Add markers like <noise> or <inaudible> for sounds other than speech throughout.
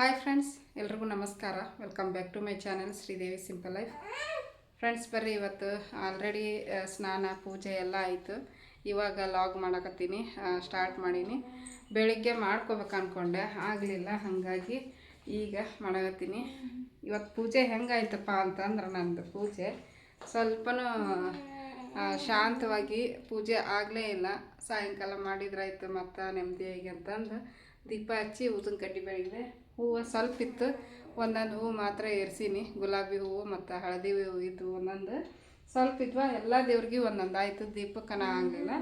Hi friends ಎಲ್ರಿಗೂ ನಮಸ್ಕಾರ. Welcome back to my channel Sridevi simple life friends ಬರ್ರಿ ಇವತ್ತು. ಆಲ್ರೆಡಿ ಸ್ನಾನ, ಪೂಜೆ ಎಲ್ಲ ಆಯಿತು. ಇವಾಗ ಲಾಗ್ ಮಾಡಕತ್ತೀನಿ ಸ್ಟಾರ್ಟ್ ಮಾಡೀನಿ. ಬೆಳಿಗ್ಗೆ ಮಾಡ್ಕೋಬೇಕು ಅಂದ್ಕೊಂಡೆ ಆಗಲಿಲ್ಲ, ಹಾಗಾಗಿ ಈಗ ಮಾಡಕತ್ತೀನಿ. ಇವತ್ತು ಪೂಜೆ ಹೆಂಗಾಯ್ತಪ್ಪ ಅಂತಂದ್ರೆ ನಂದು ಪೂಜೆ ಸ್ವಲ್ಪನೂ ಶಾಂತವಾಗಿ ಪೂಜೆ ಆಗಲೇ ಇಲ್ಲ. ಸಾಯಂಕಾಲ ಮಾಡಿದ್ರಾಯ್ತು ಮತ್ತು ನೆಮ್ಮದಿಯಾಗಿ ಅಂತಂದು ದೀಪ ಹಚ್ಚಿ, ಊದಿನ ಕಡ್ಡಿ ಬೆಳಗಿದೆ. ಹೂವು ಸ್ವಲ್ಪ ಇತ್ತು. ಒಂದೊಂದು ಹೂವು ಮಾತ್ರ ಏರ್ಸೀನಿ. ಗುಲಾಬಿ ಹೂವು ಮತ್ತು ಹಳದಿ ಹೂವು ಇತ್ತು ಒಂದೊಂದು. ಸ್ವಲ್ಪ ಇದ್ವಾ, ಎಲ್ಲ ದೇವ್ರಿಗೆ ಒಂದೊಂದು. ಆಯಿತು, ದೀಪಕ್ಕನ ಆಗಲಿಲ್ಲ.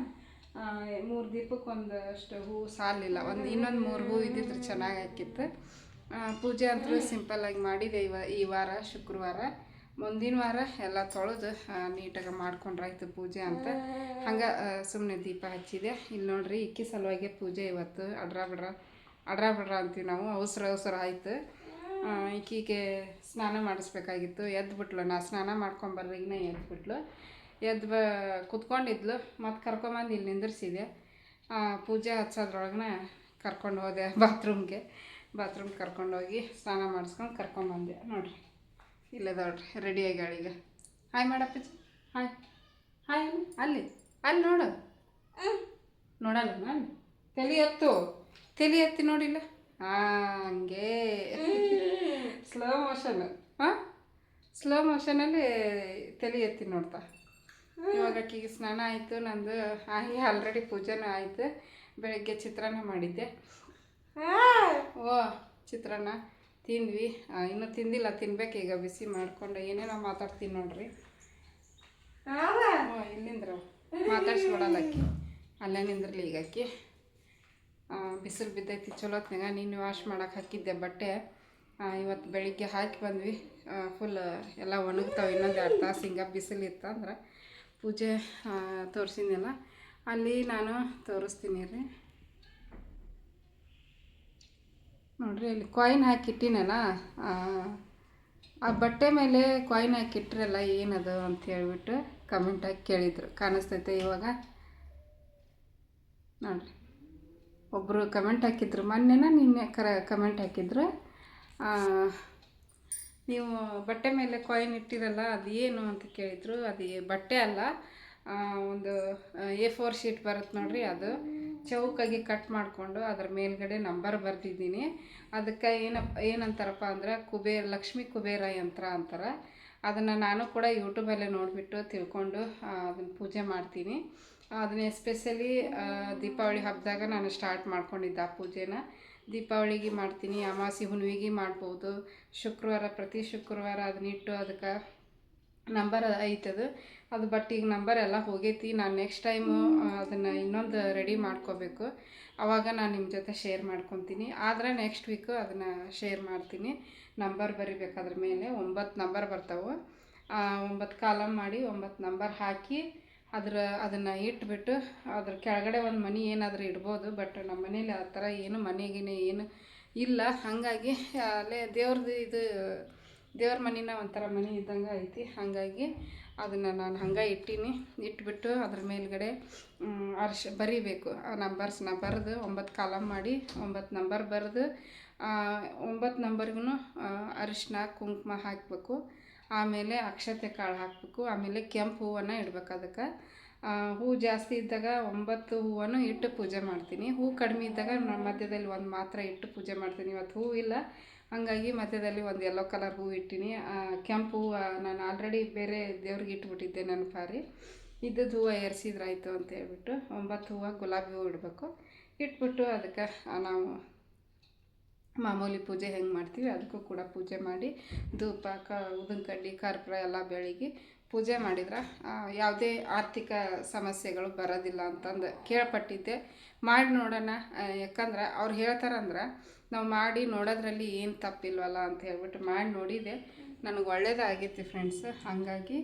ಮೂರು ದೀಪಕ್ಕೆ ಒಂದಷ್ಟು ಹೂವು ಸಾಲಿಲ್ಲ ಒಂದು ಇನ್ನೊಂದು ಮೂರು ಹೂವು ಇದ್ದಿದ್ರೆ ಚೆನ್ನಾಗಿ ಹಾಕಿತ್ತು. ಪೂಜೆ ಅಂತೂ ಸಿಂಪಲ್ಲಾಗಿ ಮಾಡಿದೆ ಇವ, ಈ ವಾರ, ಶುಕ್ರವಾರ. ಮುಂದಿನ ವಾರ ಎಲ್ಲ ತೊಳೆದು ನೀಟಾಗಿ ಮಾಡ್ಕೊಂಡ್ರಾಯ್ತು ಪೂಜೆ ಅಂತ. ಹಂಗೆ ಸುಮ್ಮನೆ ದೀಪ ಹಚ್ಚಿದೆ. ಇಲ್ಲಿ ನೋಡ್ರಿ, ಇಕ್ಕಿ ಸಲುವಾಗಿ ಪೂಜೆ ಇವತ್ತು. ಅಡ್ರ ಬಿಡ್ರ ಅಡ್ರ ಬಡ್ರ ಅಂತೀವಿ ನಾವು, ಅವಸರ ಅವಸರ ಆಯ್ತು. ಈಕೀಗೆ ಸ್ನಾನ ಮಾಡಿಸ್ಬೇಕಾಗಿತ್ತು. ಎದ್ಬಿಟ್ಲು ನಾ ಸ್ನಾನ ಮಾಡ್ಕೊಂಬರ್ಲಿಗಿನ ಎದ್ಬಿಟ್ಲು ಎದ್ದು ಬ, ಕುತ್ಕೊಂಡಿದ್ಲು, ಮತ್ತು ಕರ್ಕೊಂಬಂದು ಇಲ್ಲಿ ನಿಂದಿರ್ಸಿದೆ. ಪೂಜೆ ಹಚ್ಚೋದ್ರೊಳಗನ ಕರ್ಕೊಂಡು ಹೋದೆ ಬಾತ್ರೂಮ್ಗೆ. ಬಾತ್ರೂಮ್ ಕರ್ಕೊಂಡೋಗಿ ಸ್ನಾನ ಮಾಡಿಸ್ಕೊಂಡು ಕರ್ಕೊಂಬಂದೆ. ನೋಡ್ರಿ ಇಲ್ಲದವ್ರಿ ರೆಡಿ ಆಗ್ಯಾಳ ಈಗ. ಹಾಯ್ ಮಾಡಪ್ಪ ಹಾಯ್ ಹಾಯ್. ಅಲ್ಲಿ ಅಲ್ಲಿ ನೋಡು. ನೋಡಲ್ಲ ನಾನು? ತಲೆ ಎತ್ತು. ತಲೆ ಎತ್ತಿ ನೋಡಿಲ್ಲ? ಹಂಗೆ. ಸ್ಲೋ ಮೋಷನ್ ಹಾಂ ಸ್ಲೋ ಮೋಷನಲ್ಲಿ ತಲೆ ಎತ್ತಿ ನೋಡ್ತಾ. ಇವಾಗ ಆಕಿಗೆ ಸ್ನಾನ ಆಯಿತು ನಂದು ಹಾಗೆ ಆಲ್ರೆಡಿ ಪೂಜೆನೂ ಆಯಿತು. ಬೆಳಗ್ಗೆ ಚಿತ್ರಾನ್ನ ಮಾಡಿದ್ದೆ. ಓ ಚಿತ್ರಾನ್ನ ತಿಂದ್ವಿ. ಇನ್ನೂ ತಿಂದಿಲ್ಲ ತಿನ್ಬೇಕು ಈಗ ಬಿಸಿ ಮಾಡ್ಕೊಂಡು. ಏನೇನೋ ಮಾತಾಡ್ತೀನಿ ನೋಡ್ರಿ. ಇಲ್ಲಿಂದ್ರ? ಮಾತಾಡ್ಸ್ಬಿಡಲ್ಲ ಅಕ್ಕಿ. ಅಲ್ಲೇ ನಿಂದ್ರಲಿ ಈಗ ಅಕ್ಕಿ. ಬಿಸಿಲು ಬಿದ್ದೈತಿ ಚಲೋತ್ನಾಗ ನೀನು ವಾಶ್ ಮಾಡಕ್ಕೆ ಹಾಕಿದ್ದೆ ಬಟ್ಟೆ. ಇವತ್ತು ಬೆಳಿಗ್ಗೆ ಹಾಕಿ ಬಂದ್ವಿ. ಫುಲ್ ಎಲ್ಲ ಒಣಗ್ತಾವೆ, ಇನ್ನೊಂದು ಎರಡು ತಾಸು ಹಿಂಗೆ ಬಿಸಿಲು ಇತ್ತಂದ್ರೆ ಪೂಜೆ ತೋರಿಸಿದ್ನಲ್ಲ, ಅಲ್ಲಿ ನಾನು ತೋರಿಸ್ತೀನಿ ರೀ. ನೋಡಿರಿ, ಅಲ್ಲಿ ಕಾಯಿನ್ ಹಾಕಿಟ್ಟಿನಲ್ಲ, ಆ ಬಟ್ಟೆ ಮೇಲೆ ಕಾಯಿನ್ ಹಾಕಿಟ್ರಲ್ಲ, ಏನದು ಅಂತ ಹೇಳ್ಬಿಟ್ಟು ಕಮೆಂಟಾಗಿ ಕೇಳಿದರು. ಕಾಣಿಸ್ತೈತೆ ಇವಾಗ. ನೋಡ್ರಿ. ಒಬ್ಬರು ಕಮೆಂಟ್ ಹಾಕಿದ್ರು. ಮೊನ್ನೆನ ನಿನ್ನೆ ಕರ ಕಮೆಂಟ್ ಹಾಕಿದ್ರು. ನೀವು ಬಟ್ಟೆ ಮೇಲೆ ಕಾಯಿನ್ ಇಟ್ಟಿರಲ್ಲ, ಅದು ಏನು ಅಂತ ಕೇಳಿದರು. ಅದು ಬಟ್ಟೆ ಅಲ್ಲ. ಒಂದು ಎ ಫೋರ್ ಶೀಟ್ ಬರುತ್ತೆ ನೋಡ್ರಿ, ಅದು ಚೌಕಾಗಿ ಕಟ್ ಮಾಡಿಕೊಂಡು ಅದ್ರ ಮೇಲ್ಗಡೆ ನಂಬರ್ ಬರೆದಿದ್ದೀನಿ. ಅದಕ್ಕೆ ಏನಪ್ಪ ಏನಂತಾರಪ್ಪ ಅಂದ್ರೆ, ಕುಬೇರ, ಲಕ್ಷ್ಮಿ ಕುಬೇರ ಯಂತ್ರ ಅಂತಾರೆ. ಅದನ್ನು ನಾನು ಕೂಡ ಯೂಟ್ಯೂಬಲ್ಲೇ ನೋಡಿಬಿಟ್ಟು ತಿಳ್ಕೊಂಡು ಅದನ್ನು ಪೂಜೆ ಮಾಡ್ತೀನಿ. ಅದನ್ನ ಎಸ್ಪೆಷಲಿ ದೀಪಾವಳಿ ಹಬ್ಬದಾಗ ನಾನು ಸ್ಟಾರ್ಟ್ ಮಾಡ್ಕೊಂಡಿದ್ದೆ ಆ ಪೂಜೆನ. ದೀಪಾವಳಿಗೆ ಮಾಡ್ತೀನಿ ಅಮಾಸಿ ಹುಣ್ಣಿಮೆಗೆ ಮಾಡ್ಬೋದು. ಶುಕ್ರವಾರ ಪ್ರತಿ ಶುಕ್ರವಾರ ಅದನ್ನಿಟ್ಟು ಅದಕ್ಕೆ ನಂಬರ್ ಐತದು. ಅದು ಬಟ್ ಈಗ ನಂಬರ್ ಎಲ್ಲ ಹೋಗೈತಿ. ನಾನು ನೆಕ್ಸ್ಟ್ ಟೈಮು ಅದನ್ನು ಇನ್ನೊಂದು ರೆಡಿ ಮಾಡ್ಕೋಬೇಕು. ಆವಾಗ ನಾನು ನಿಮ್ಮ ಜೊತೆ ಶೇರ್ ಮಾಡ್ಕೊತೀನಿ. ಆದರೆ ನೆಕ್ಸ್ಟ್ ವೀಕು ಅದನ್ನು ಶೇರ್ ಮಾಡ್ತೀನಿ. ನಂಬರ್ ಬರಿಬೇಕಾದ್ರ ಮೇಲೆ. ಒಂಬತ್ತು ನಂಬರ್ ಬರ್ತಾವೆ. ಒಂಬತ್ತು ಕಾಲಮ್ ಮಾಡಿ ಒಂಬತ್ತು ನಂಬರ್ ಹಾಕಿ ಅದ್ರ ಅದನ್ನು ಇಟ್ಬಿಟ್ಟು ಅದ್ರ ಕೆಳಗಡೆ ಒಂದು ಮನಿ ಏನಾದರೂ ಇಡ್ಬೋದು ಬಟ್ ನಮ್ಮ ಮನೇಲಿ ಆ ಥರ ಏನು ಮನೆಗಿನೇ ಏನು ಇಲ್ಲ. ಹಾಗಾಗಿ ಅಲ್ಲೇ ದೇವ್ರದ್ದು ಇದು, ದೇವ್ರ ಮನಿನ ಒಂಥರ ಮನೆ ಇದ್ದಂಗೆ ಐತಿ. ಹಾಗಾಗಿ ಅದನ್ನು ನಾನು ಹಂಗೆ ಇಟ್ಟೀನಿ. ಇಟ್ಬಿಟ್ಟು ಅದ್ರ ಮೇಲ್ಗಡೆ ಅರ್ಶ ಬರಿಬೇಕು. ಆ ನಂಬರ್ಸ್ನ ಬರೆದು ಒಂಬತ್ತು ಕಾಲಮ್ ಮಾಡಿ, ಒಂಬತ್ತು ನಂಬರ್ ಬರೆದು ಒಂಬತ್ತು ನಂಬರ್ಗೂ ಅರಿಶಿನ ಕುಂಕುಮ ಹಾಕಬೇಕು. ಆಮೇಲೆ ಅಕ್ಷತೆ ಕಾಳು ಹಾಕಬೇಕು, ಆಮೇಲೆ ಕೆಂಪು ಹೂವನ್ನು ಇಡ್ಬೇಕು ಅದಕ್ಕೆ. ಹೂ ಜಾಸ್ತಿ ಇದ್ದಾಗ ಒಂಬತ್ತು ಹೂವನ್ನು ಇಟ್ಟು ಪೂಜೆ ಮಾಡ್ತೀನಿ. ಹೂ ಕಡಿಮೆ ಇದ್ದಾಗ ಮಧ್ಯದಲ್ಲಿ ಒಂದು ಮಾತ್ರ ಇಟ್ಟು ಪೂಜೆ ಮಾಡ್ತೀನಿ. ಇವತ್ತು ಹೂ ಇಲ್ಲ. ಹಾಗಾಗಿ ಮಧ್ಯದಲ್ಲಿ ಒಂದು ಯೆಲ್ಲೋ ಕಲರ್ ಹೂ ಇಟ್ಟಿನಿ. ಕೆಂಪು ಹೂವು ನಾನು ಆಲ್ರೆಡಿ ಬೇರೆ ದೇವ್ರಿಗೆ ಇಟ್ಬಿಟ್ಟಿದ್ದೆ ನನ್ನ ಪಾರಿ ಇದ್ದದ್ದು ಹೂವು ಏರ್ಸಿದ್ರಾಯಿತು ಅಂತ ಹೇಳ್ಬಿಟ್ಟು ಒಂಬತ್ತು ಹೂವು ಗುಲಾಬಿ ಹೂವು ಇಡಬೇಕು. ಇಟ್ಬಿಟ್ಟು ಅದಕ್ಕೆ ನಾವು ಮಾಮೂಲಿ ಪೂಜೆ ಹೆಂಗೆ ಮಾಡ್ತೀವಿ ಅದಕ್ಕೂ ಕೂಡ ಪೂಜೆ ಮಾಡಿ ಧೂಪ, ಕ ಉದಿನ ಕಡ್ಡಿ ಕರ್ಪೂರ ಎಲ್ಲ ಬೆಳಗ್ಗೆ ಪೂಜೆ ಮಾಡಿದ್ರೆ ಯಾವುದೇ ಆರ್ಥಿಕ ಸಮಸ್ಯೆಗಳು ಬರೋದಿಲ್ಲ ಅಂತಂದು ಕೇಳ್ಪಟ್ಟಿದ್ದೆ. ಮಾಡಿ ನೋಡೋಣ ಯಾಕಂದ್ರೆ ಅವ್ರು ಹೇಳ್ತಾರಂದ್ರೆ ನಾವು ಮಾಡಿ ನೋಡೋದ್ರಲ್ಲಿ ಏನು ತಪ್ಪಿಲ್ವಲ್ಲ ಅಂತ ಹೇಳ್ಬಿಟ್ಟು ಮಾಡಿ ನೋಡಿದೆ. ನನಗೆ ಒಳ್ಳೇದಾಗೈತಿ ಫ್ರೆಂಡ್ಸ್ ಹಾಗಾಗಿ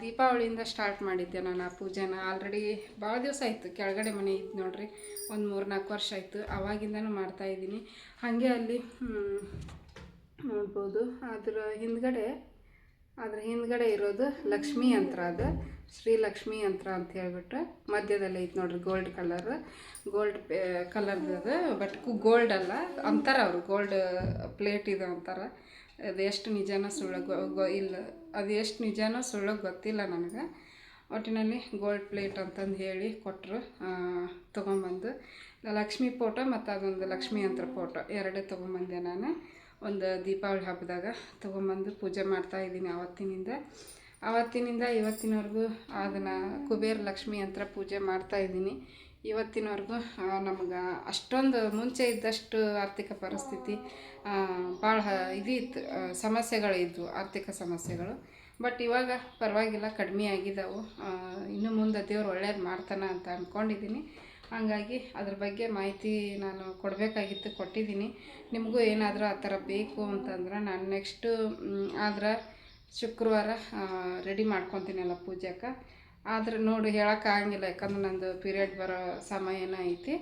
ದೀಪಾವಳಿಯಿಂದ ಸ್ಟಾರ್ಟ್ ಮಾಡಿದ್ದೆ ನಾನು ಆ ಪೂಜೆನ. ಆಲ್ರೆಡಿ ಭಾಳ ದಿವಸ ಆಯಿತು, ಕೆಳಗಡೆ ಮನೆ ಇತ್ತು ನೋಡ್ರಿ. ಒಂದು ಮೂರು ನಾಲ್ಕು ವರ್ಷ ಆಯಿತು ಆವಾಗಿಂದನೂ ಮಾಡ್ತಾಯಿದ್ದೀನಿ ಹಾಗೆ ಅಲ್ಲಿ ನೋಡ್ಬೋದು. ಅದರ ಹಿಂದ್ಗಡೆ, ಅದ್ರ ಹಿಂದ್ಗಡೆ ಇರೋದು ಲಕ್ಷ್ಮೀ ಯಂತ್ರ ಅದು. ಶ್ರೀ ಲಕ್ಷ್ಮೀ ಯಂತ್ರ ಅಂತ ಹೇಳ್ಬಿಟ್ಟು ಮಧ್ಯದಲ್ಲಿ ಐತೆ ನೋಡ್ರಿ ಗೋಲ್ಡ್ ಕಲರ್ ಗೋಲ್ಡ್ ಕಲರ್ದು ಅದು ಬಟ್ ಗೋಲ್ಡ್ ಅಲ್ಲ, ಅಂತಾರೆ ಅವರು. ಗೋಲ್ಡ್ ಪ್ಲೇಟ್ ಇದು ಅಂತಾರೆ. ಅದು ಎಷ್ಟು ನಿಜಾನ ಸುಳ್ಳು ಇಲ್ಲ. ಅದು ಎಷ್ಟು ನಿಜನೋ ಸುಳ್ಳು ಗೊತ್ತಿಲ್ಲ ನನಗೆ. ಒಟ್ಟಿನಲ್ಲಿ ಗೋಲ್ಡ್ ಪ್ಲೇಟ್ ಅಂತಂದು ಹೇಳಿ ಕೊಟ್ಟರು ತೊಗೊಂಬಂದು. ಲಕ್ಷ್ಮಿ ಫೋಟೋ ಮತ್ತು ಅದೊಂದು ಲಕ್ಷ್ಮಿ ಯಂತ್ರ ಫೋಟೋ ಎರಡೇ ತೊಗೊಂಬಂದೆ ನಾನು. ಒಂದು ದೀಪಾವಳಿ ಹಬ್ಬದಾಗ ತೊಗೊಂಬಂದು ಪೂಜೆ ಮಾಡ್ತಾ ಇದ್ದೀನಿ ಆವತ್ತಿನಿಂದ. ಆವತ್ತಿನಿಂದ ಇವತ್ತಿನವರೆಗೂ ಅದನ್ನು ಕುಬೇರ ಲಕ್ಷ್ಮಿ ಯಂತ್ರ ಪೂಜೆ ಮಾಡ್ತಾ ಇದ್ದೀನಿ. ಇವತ್ತಿನವರೆಗೂ ನಮ್ಗೆ ಅಷ್ಟೊಂದು ಮುಂಚೆ ಇದ್ದಷ್ಟು ಆರ್ಥಿಕ ಪರಿಸ್ಥಿತಿ ಭಾಳ ಇದು ಇತ್ತು ಸಮಸ್ಯೆಗಳಿದ್ವು ಆರ್ಥಿಕ ಸಮಸ್ಯೆಗಳು. ಬಟ್ ಇವಾಗ ಪರವಾಗಿಲ್ಲ, ಕಡಿಮೆ ಆಗಿದ್ದಾವೆ ಇನ್ನು ಮುಂದೆ ದೇವ್ರು ಒಳ್ಳೇದು ಮಾಡ್ತಾನೆ ಅಂತ ಅಂದ್ಕೊಂಡಿದ್ದೀನಿ ಹಾಗಾಗಿ ಅದ್ರ ಬಗ್ಗೆ ಮಾಹಿತಿ ನಾನು ಕೊಡಬೇಕಾಗಿತ್ತು ಕೊಟ್ಟಿದ್ದೀನಿ ನಿಮಗೂ ಏನಾದರೂ ಆ ಥರ ಬೇಕು ಅಂತಂದ್ರೆ ನಾನು ನೆಕ್ಸ್ಟು ಆದ್ರೆ ಶುಕ್ರವಾರ ರೆಡಿ ಮಾಡ್ಕೊತೀನಲ್ಲ ಪೂಜೆಗೆ ಆದ್ರೆ ನೋಡಿ ಹೇಳೋಕ್ಕಾಗಂಗಿಲ್ಲ ಯಾಕಂದ್ರೆ ನಂದು ಪೀರಿಯಡ್ ಬರೋ ಸಮಯನ ಐತಿ.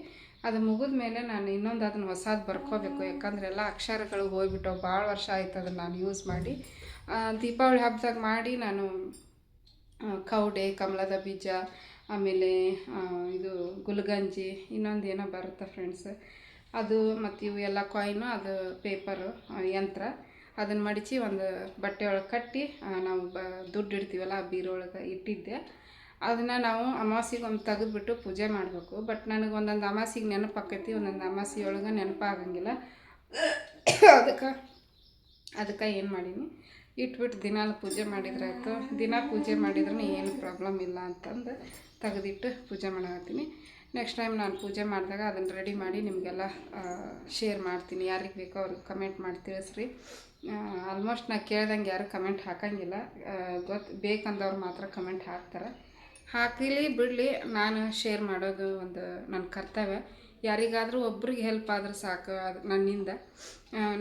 ಅದು ಮುಗಿದ ಮೇಲೆ ನಾನು ಇನ್ನೊಂದು ಅದನ್ನು ಹೊಸದು ಬರ್ಕೋಬೇಕು. ಯಾಕಂದ್ರೆ ಎಲ್ಲ ಅಕ್ಷರಗಳು ಹೋಗ್ಬಿಟ್ಟು ಭಾಳ ವರ್ಷ ಆಯ್ತು ಅದನ್ನು ನಾನು ಯೂಸ್ ಮಾಡಿ. ದೀಪಾವಳಿ ಹಬ್ಬದಾಗ ಮಾಡಿ ನಾನು ಕೌಡೆ, ಕಮಲದ ಬೀಜ, ಆಮೇಲೆ ಇದು ಗುಲ್ಗಂಜಿ, ಇನ್ನೊಂದು ಏನೋ ಬರುತ್ತೆ ಫ್ರೆಂಡ್ಸ್ ಅದು ಮತ್ತು ಇವು ಎಲ್ಲ ಕಾಯಿನು ಅದು ಪೇಪರು ಯಂತ್ರ. ಅದನ್ನು ಮಡಿಚಿ ಒಂದು ಬಟ್ಟೆ ಒಳಗೆ ಕಟ್ಟಿ ನಾವು ಬ, ದುಡ್ಡು ಇಡ್ತೀವಲ್ಲ ಆ ಬೀರೊಳಗೆ ಇಟ್ಟಿದ್ದೆ. ಅದನ್ನು ನಾವು ಅಮಾವಾಸ್ಯೆಗೆ ಒಂದು ತೆಗೆದ್ಬಿಟ್ಟು ಪೂಜೆ ಮಾಡಬೇಕು. ಬಟ್ ನನಗೆ ಒಂದೊಂದು ಅಮಾಸಿಗೆ ನೆನಪು ಆಕೈತಿ ಒಂದೊಂದು ಅಮಾಸಿಯೊಳಗೆ ನೆನಪಾಗಂಗಿಲ್ಲ. ಅದಕ್ಕೆ ಅದಕ್ಕೆ ಏನು ಮಾಡೀನಿ? ಇಟ್ಬಿಟ್ಟು ದಿನಾಲು ಪೂಜೆ ಮಾಡಿದ್ರಾಯ್ತು. ದಿನ ಪೂಜೆ ಮಾಡಿದ್ರೂ ಏನು ಪ್ರಾಬ್ಲಮ್ ಇಲ್ಲ ಅಂತಂದು ತೆಗೆದಿಟ್ಟು ಪೂಜೆ ಮಾಡತ್ತೀನಿ ನೆಕ್ಸ್ಟ್ ಟೈಮ್ ನಾನು ಪೂಜೆ ಮಾಡಿದಾಗ ಅದನ್ನು ರೆಡಿ ಮಾಡಿ ನಿಮಗೆಲ್ಲ ಶೇರ್ ಮಾಡ್ತೀನಿ. ಯಾರಿಗೆ ಬೇಕೋ ಅವ್ರಿಗೆ ಕಮೆಂಟ್ ಮಾಡಿ ತಿಳಿಸ್ರಿ. ಆಲ್ಮೋಸ್ಟ್ ನಾ ಕೇಳ್ದಂಗೆ ಯಾರು ಕಮೆಂಟ್ ಹಾಕಂಗಿಲ್ಲ. ಗೊತ್ತು ಬೇಕಂದವ್ರು ಮಾತ್ರ ಕಮೆಂಟ್ ಹಾಕ್ತಾರೆ. ಹಾಕಲಿ ಬಿಡಲಿ ನಾನು ಶೇರ್ ಮಾಡೋದು ಒಂದು ನನ್ನ ಕರ್ತವ್ಯ. ಯಾರಿಗಾದರೂ ಒಬ್ರಿಗೆ ಹೆಲ್ಪ್ ಆದ್ರೆ ಸಾಕು ಅದು ನನ್ನಿಂದ.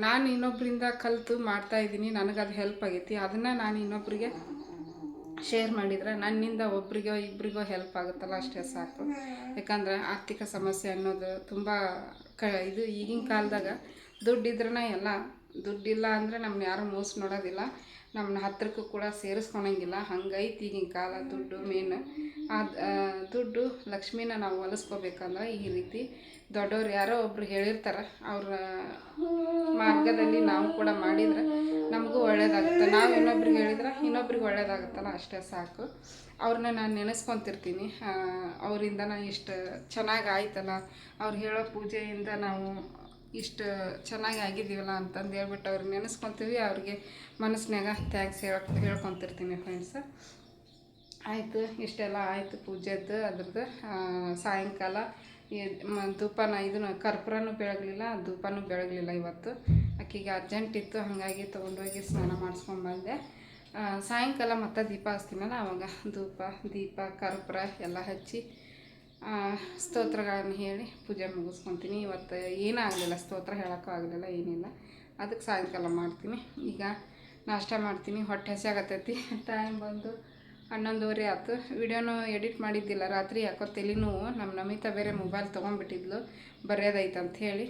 ನಾನು ಇನ್ನೊಬ್ಬರಿಂದ ಕಲಿತು ಮಾಡ್ತಾಯಿದ್ದೀನಿ ನನಗದು ಹೆಲ್ಪ್ ಆಗೈತಿ. ಅದನ್ನು ನಾನು ಇನ್ನೊಬ್ಬರಿಗೆ ಶೇರ್ ಮಾಡಿದರೆ ನನ್ನಿಂದ ಒಬ್ರಿಗೋ ಇಬ್ಬರಿಗೋ ಹೆಲ್ಪ್ ಆಗುತ್ತಲ್ಲ, ಅಷ್ಟೇ ಸಾಕು. ಯಾಕಂದ್ರೆ ಆರ್ಥಿಕ ಸಮಸ್ಯೆ ಅನ್ನೋದು ತುಂಬ ಕ, ಇದು ಈಗಿನ ಕಾಲದಾಗ ದುಡ್ಡಿದ್ರೇ ಎಲ್ಲ, ದುಡ್ಡಿಲ್ಲ ಅಂದರೆ ನಮ್ಮನ್ನ ಯಾರೂ ಮೋಸ ನೋಡೋದಿಲ್ಲ. ನಮ್ಮನ್ನ ಹತ್ತಿರಕ್ಕೂ ಕೂಡ ಸೇರಿಸ್ಕೊಳಂಗಿಲ್ಲ. ಹಂಗೈತಿ ಈಗಿನ ಕಾಲ ದುಡ್ಡು ಮೇನ್. ಆ, ದುಡ್ಡು ಲಕ್ಷ್ಮೀನ ನಾವು ಹೊಲಿಸ್ಕೋಬೇಕಂದ್ರೆ ಈ ರೀತಿ. ದೊಡ್ಡವ್ರು ಯಾರೋ ಒಬ್ರು ಹೇಳಿರ್ತಾರೆ, ಅವ್ರ ಮಾರ್ಗದಲ್ಲಿ ನಾವು ಕೂಡ ಮಾಡಿದ್ರೆ ನಮಗೂ ಒಳ್ಳೇದಾಗುತ್ತೆ. ನಾವು ಇನ್ನೊಬ್ರಿಗೆ ಹೇಳಿದ್ರೆ ಇನ್ನೊಬ್ರಿಗೆ ಒಳ್ಳೇದಾಗುತ್ತಲ್ಲ, ಅಷ್ಟೇ ಸಾಕು. ಅವ್ರನ್ನ ನಾನು ನೆನೆಸ್ಕೊತಿರ್ತೀನಿ. ಅವರಿಂದ ನಾನು ಇಷ್ಟು ಚೆನ್ನಾಗಿ ಆಯ್ತಲ್ಲ. ಅವ್ರು ಹೇಳೋ ಪೂಜೆಯಿಂದ ನಾವು ಇಷ್ಟು ಚೆನ್ನಾಗಿ ಆಗಿದ್ದೀವಲ್ಲ ಅಂತಂದು ಹೇಳ್ಬಿಟ್ಟು ಅವ್ರಿಗೆ ನೆನೆಸ್ಕೊತೀವಿ ಅವ್ರಿಗೆ ಮನಸ್ಸಿನಾಗ ಥ್ಯಾಂಕ್ಸ್ ಹೇಳಕ್ ಹೇಳ್ಕೊತಿರ್ತೀನಿ ಫ್ರೆಂಡ್ಸ್ ಆಯಿತು ಇಷ್ಟೆಲ್ಲ ಆಯಿತು ಪೂಜೆದ್ದು ಅದ್ರದ್ದು ಸಾಯಂಕಾಲ. ಧೂಪನ ಇದನ್ನು ಕರ್ಪೂರನೂ ಬೆಳಗಲಿಲ್ಲ ಧೂಪನೂ ಬೆಳಗಲಿಲ್ಲ ಇವತ್ತು. ಆಕೆಗೆ ಅರ್ಜೆಂಟ್ ಇತ್ತು ಹಾಗಾಗಿ ತೊಗೊಂಡೋಗಿ ಸ್ನಾನ ಮಾಡಿಸ್ಕೊಂಬಂದೆ. ಆ, ಸಾಯಂಕಾಲ ಮತ್ತೆ ದೀಪ ಹಚ್ತೀನಲ್ಲ ಆವಾಗ ಧೂಪ ದೀಪ ಕರ್ಪೂರ ಎಲ್ಲ ಹಚ್ಚಿ ಸ್ತೋತ್ರಗಳನ್ನು ಹೇಳಿ ಪೂಜೆ ಮುಗಿಸ್ಕೊತೀನಿ. ಇವತ್ತು ಏನೂ ಆಗಲಿಲ್ಲ, ಸ್ತೋತ್ರ ಹೇಳೋಕ್ಕೂ ಆಗಲಿಲ್ಲ, ಏನಿಲ್ಲ. ಅದಕ್ಕೆ ಸಾಯಂಕಾಲ ಮಾಡ್ತೀನಿ. ಈಗ ನಾಷ್ಟ ಮಾಡ್ತೀನಿ. ಹೊಟ್ಟೆ ಹಸಿಯಾಗತ್ತೈತಿ ಟೈಮ್ <laughs> ಬಂದು ಹನ್ನೊಂದುವರೆ ಆಯ್ತು. ವಿಡಿಯೋನು ಎಡಿಟ್ ಮಾಡಿದ್ದಿಲ್ಲ. ರಾತ್ರಿ ಯಾಕೋ ತಲೆ ನೋವು ನಮ್ಮ ನಮಿತಾ ಬೇರೆ ಮೊಬೈಲ್ ತೊಗೊಂಡ್ಬಿಟ್ಟಿದ್ಲು. ಬರೆಯೋದೈತೆ ಅಂತ ಹೇಳಿ.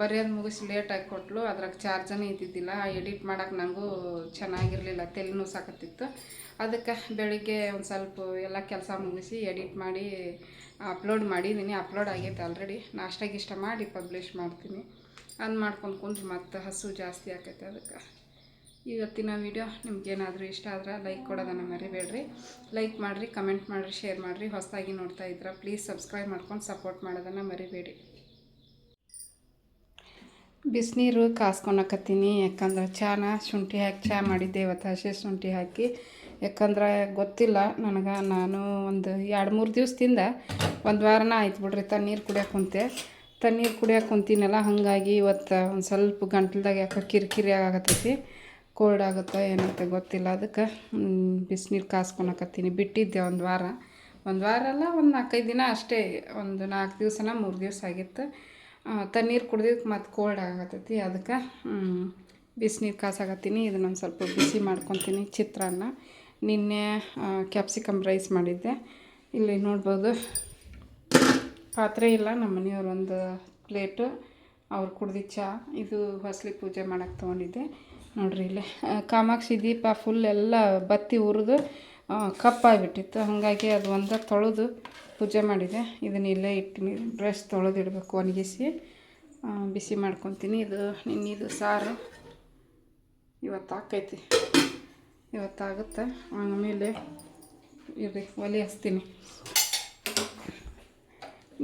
ಬರೆಯೋದು ಮುಗಿಸಿ ಲೇಟಾಗಿ ಕೊಟ್ಲು. ಅದ್ರಾಗ ಚಾರ್ಜನೇ ಇದ್ದಿದ್ದಿಲ್ಲ. ಎಡಿಟ್ ಮಾಡೋಕೆ ನನಗೂ ಚೆನ್ನಾಗಿರಲಿಲ್ಲ. ತಲೆನೂ ಸಾಕತ್ತಿತ್ತು. ಅದಕ್ಕೆ ಬೆಳಿಗ್ಗೆ ಒಂದು ಸ್ವಲ್ಪ ಎಲ್ಲ ಕೆಲಸ ಮುಗಿಸಿ ಎಡಿಟ್ ಮಾಡಿ ಅಪ್ಲೋಡ್ ಮಾಡಿದ್ದೀನಿ ಅಪ್ಲೋಡ್ ಆಗೈತೆ ಆಲ್ರೆಡಿ ನಾಷ್ಟ ಗಿಷ್ಟ ಮಾಡಿ ಪಬ್ಲಿಷ್ ಮಾಡ್ತೀನಿ. ಅದು ಮಾಡ್ಕೊಂಡು ಕುಂದ್ರೆ ಮತ್ತೆ ಹಸು ಜಾಸ್ತಿ ಆಕೈತೆ ಅದಕ್ಕೆ. ಇವತ್ತಿನ ವಿಡಿಯೋ ನಿಮ್ಗೇನಾದರೂ ಇಷ್ಟ ಆದ್ರೆ ಲೈಕ್ ಕೊಡೋದನ್ನು ಮರಿಬೇಡ್ರಿ. ಲೈಕ್ ಮಾಡಿರಿ ಕಮೆಂಟ್ ಮಾಡಿರಿ ಶೇರ್ ಮಾಡಿರಿ. ಹೊಸದಾಗಿ ನೋಡ್ತಾ ಇದ್ರೆ ಪ್ಲೀಸ್ ಸಬ್ಸ್ಕ್ರೈಬ್ ಮಾಡ್ಕೊಂಡು ಸಪೋರ್ಟ್ ಮಾಡೋದನ್ನು ಮರಿಬೇಡಿ. ಬಿಸಿನೀರು ಕಾಸ್ಕೊಳಕತ್ತೀನಿ. ಯಾಕಂದ್ರೆ ಚಾನ ಶುಂಠಿ ಹಾಕಿ ಚಹಾ ಮಾಡಿದ್ದೆ ಇವತ್ತು ಹಸಿ ಶುಂಠಿ ಹಾಕಿ. ಯಾಕಂದ್ರೆ ಗೊತ್ತಿಲ್ಲ ನನಗೆ. ನಾನು ಒಂದು ಎರಡು ಮೂರು ದಿವಸದಿಂದ ಒಂದು ವಾರನ ಆಯ್ತು ಬಿಡ್ರಿ ತಣ್ಣೀರು ಕುಡಿಯೋಕೆ ಕುಂತೆ. ತಣ್ಣೀರು ಕುಡಿಯೋಕೆ ಕುಂತೀನಲ್ಲ, ಹಾಗಾಗಿ ಇವತ್ತು ಒಂದು ಸ್ವಲ್ಪ ಗಂಟ್ಲದಾಗ ಯಾಕೆ ಕಿರಿಕಿರಿ ಆಗತ್ತೈತಿ ಕೋಲ್ಡ್ ಆಗುತ್ತೋ ಏನಂತ ಗೊತ್ತಿಲ್ಲ. ಅದಕ್ಕೆ ಬಿಸಿನೀರು ಕಾಸ್ಕೊಳಕತ್ತೀನಿ ಬಿಟ್ಟಿದ್ದೆ ಒಂದು ವಾರ. ಒಂದು ವಾರ ಅಲ್ಲ, ಒಂದು ನಾಲ್ಕೈದು ದಿನ ಅಷ್ಟೇ, ಒಂದು ನಾಲ್ಕು ದಿವಸನ ಮೂರು ದಿವಸ ಆಗಿತ್ತು. ತಣ್ಣೀರು ಕುಡ್ದಿದ್ದಕ್ಕೆ ಮತ್ತು ಕೋಲ್ಡ್ ಆಗತ್ತೈತಿ ಅದಕ್ಕೆ ಬಿಸಿನೀರು ಕಾಸಾಗತ್ತೀನಿ ಇದನ್ನೊಂದು ಸ್ವಲ್ಪ ಬಿಸಿ ಮಾಡ್ಕೊತೀನಿ ಚಿತ್ರಾನ್ನ. ನಿನ್ನೆ ಕ್ಯಾಪ್ಸಿಕಮ್ ರೈಸ್ ಮಾಡಿದ್ದೆ. ಇಲ್ಲಿ ನೋಡ್ಬೋದು. ಪಾತ್ರೆ ಇಲ್ಲ, ನಮ್ಮ ಮನೆಯವ್ರು ಒಂದು ಪ್ಲೇಟು. ಅವ್ರು ಕುಡ್ದಿದ್ದ ಚಹಾ ಇದು ಹೊಸಲಿ ಪೂಜೆ ಮಾಡೋಕ್ಕೆ ತೊಗೊಂಡಿದ್ದೆ. ನೋಡ್ರಿ ಇಲ್ಲಿ. ಕಾಮಾಕ್ಷಿ ದೀಪ ಫುಲ್ ಎಲ್ಲ ಬತ್ತಿ ಉರಿದು ಕಪ್ಪಾಗಿಬಿಟ್ಟಿತ್ತು ಹಾಗಾಗಿ ಅದು ಒಂದು ತೊಳೆದು ಪೂಜೆ ಮಾಡಿದೆ. ಇದನ್ನ ಇಲ್ಲೇ ಇಟ್ಟು ಬ್ರಷ್ ತೊಳೆದು ಇಡಬೇಕು, ಒಣಗಿಸಿ. ಬಿಸಿ ಮಾಡ್ಕೊತೀನಿ. ಇದು, ನಿನ್ನಿದು ಸಾರು. ಇವತ್ತು ಆಕೈತಿ. ಇವತ್ತಾಗುತ್ತೆ. ಆಮೇಲೆ ಇರ್ರಿ ಒಲೆ ಹಚ್ತೀನಿ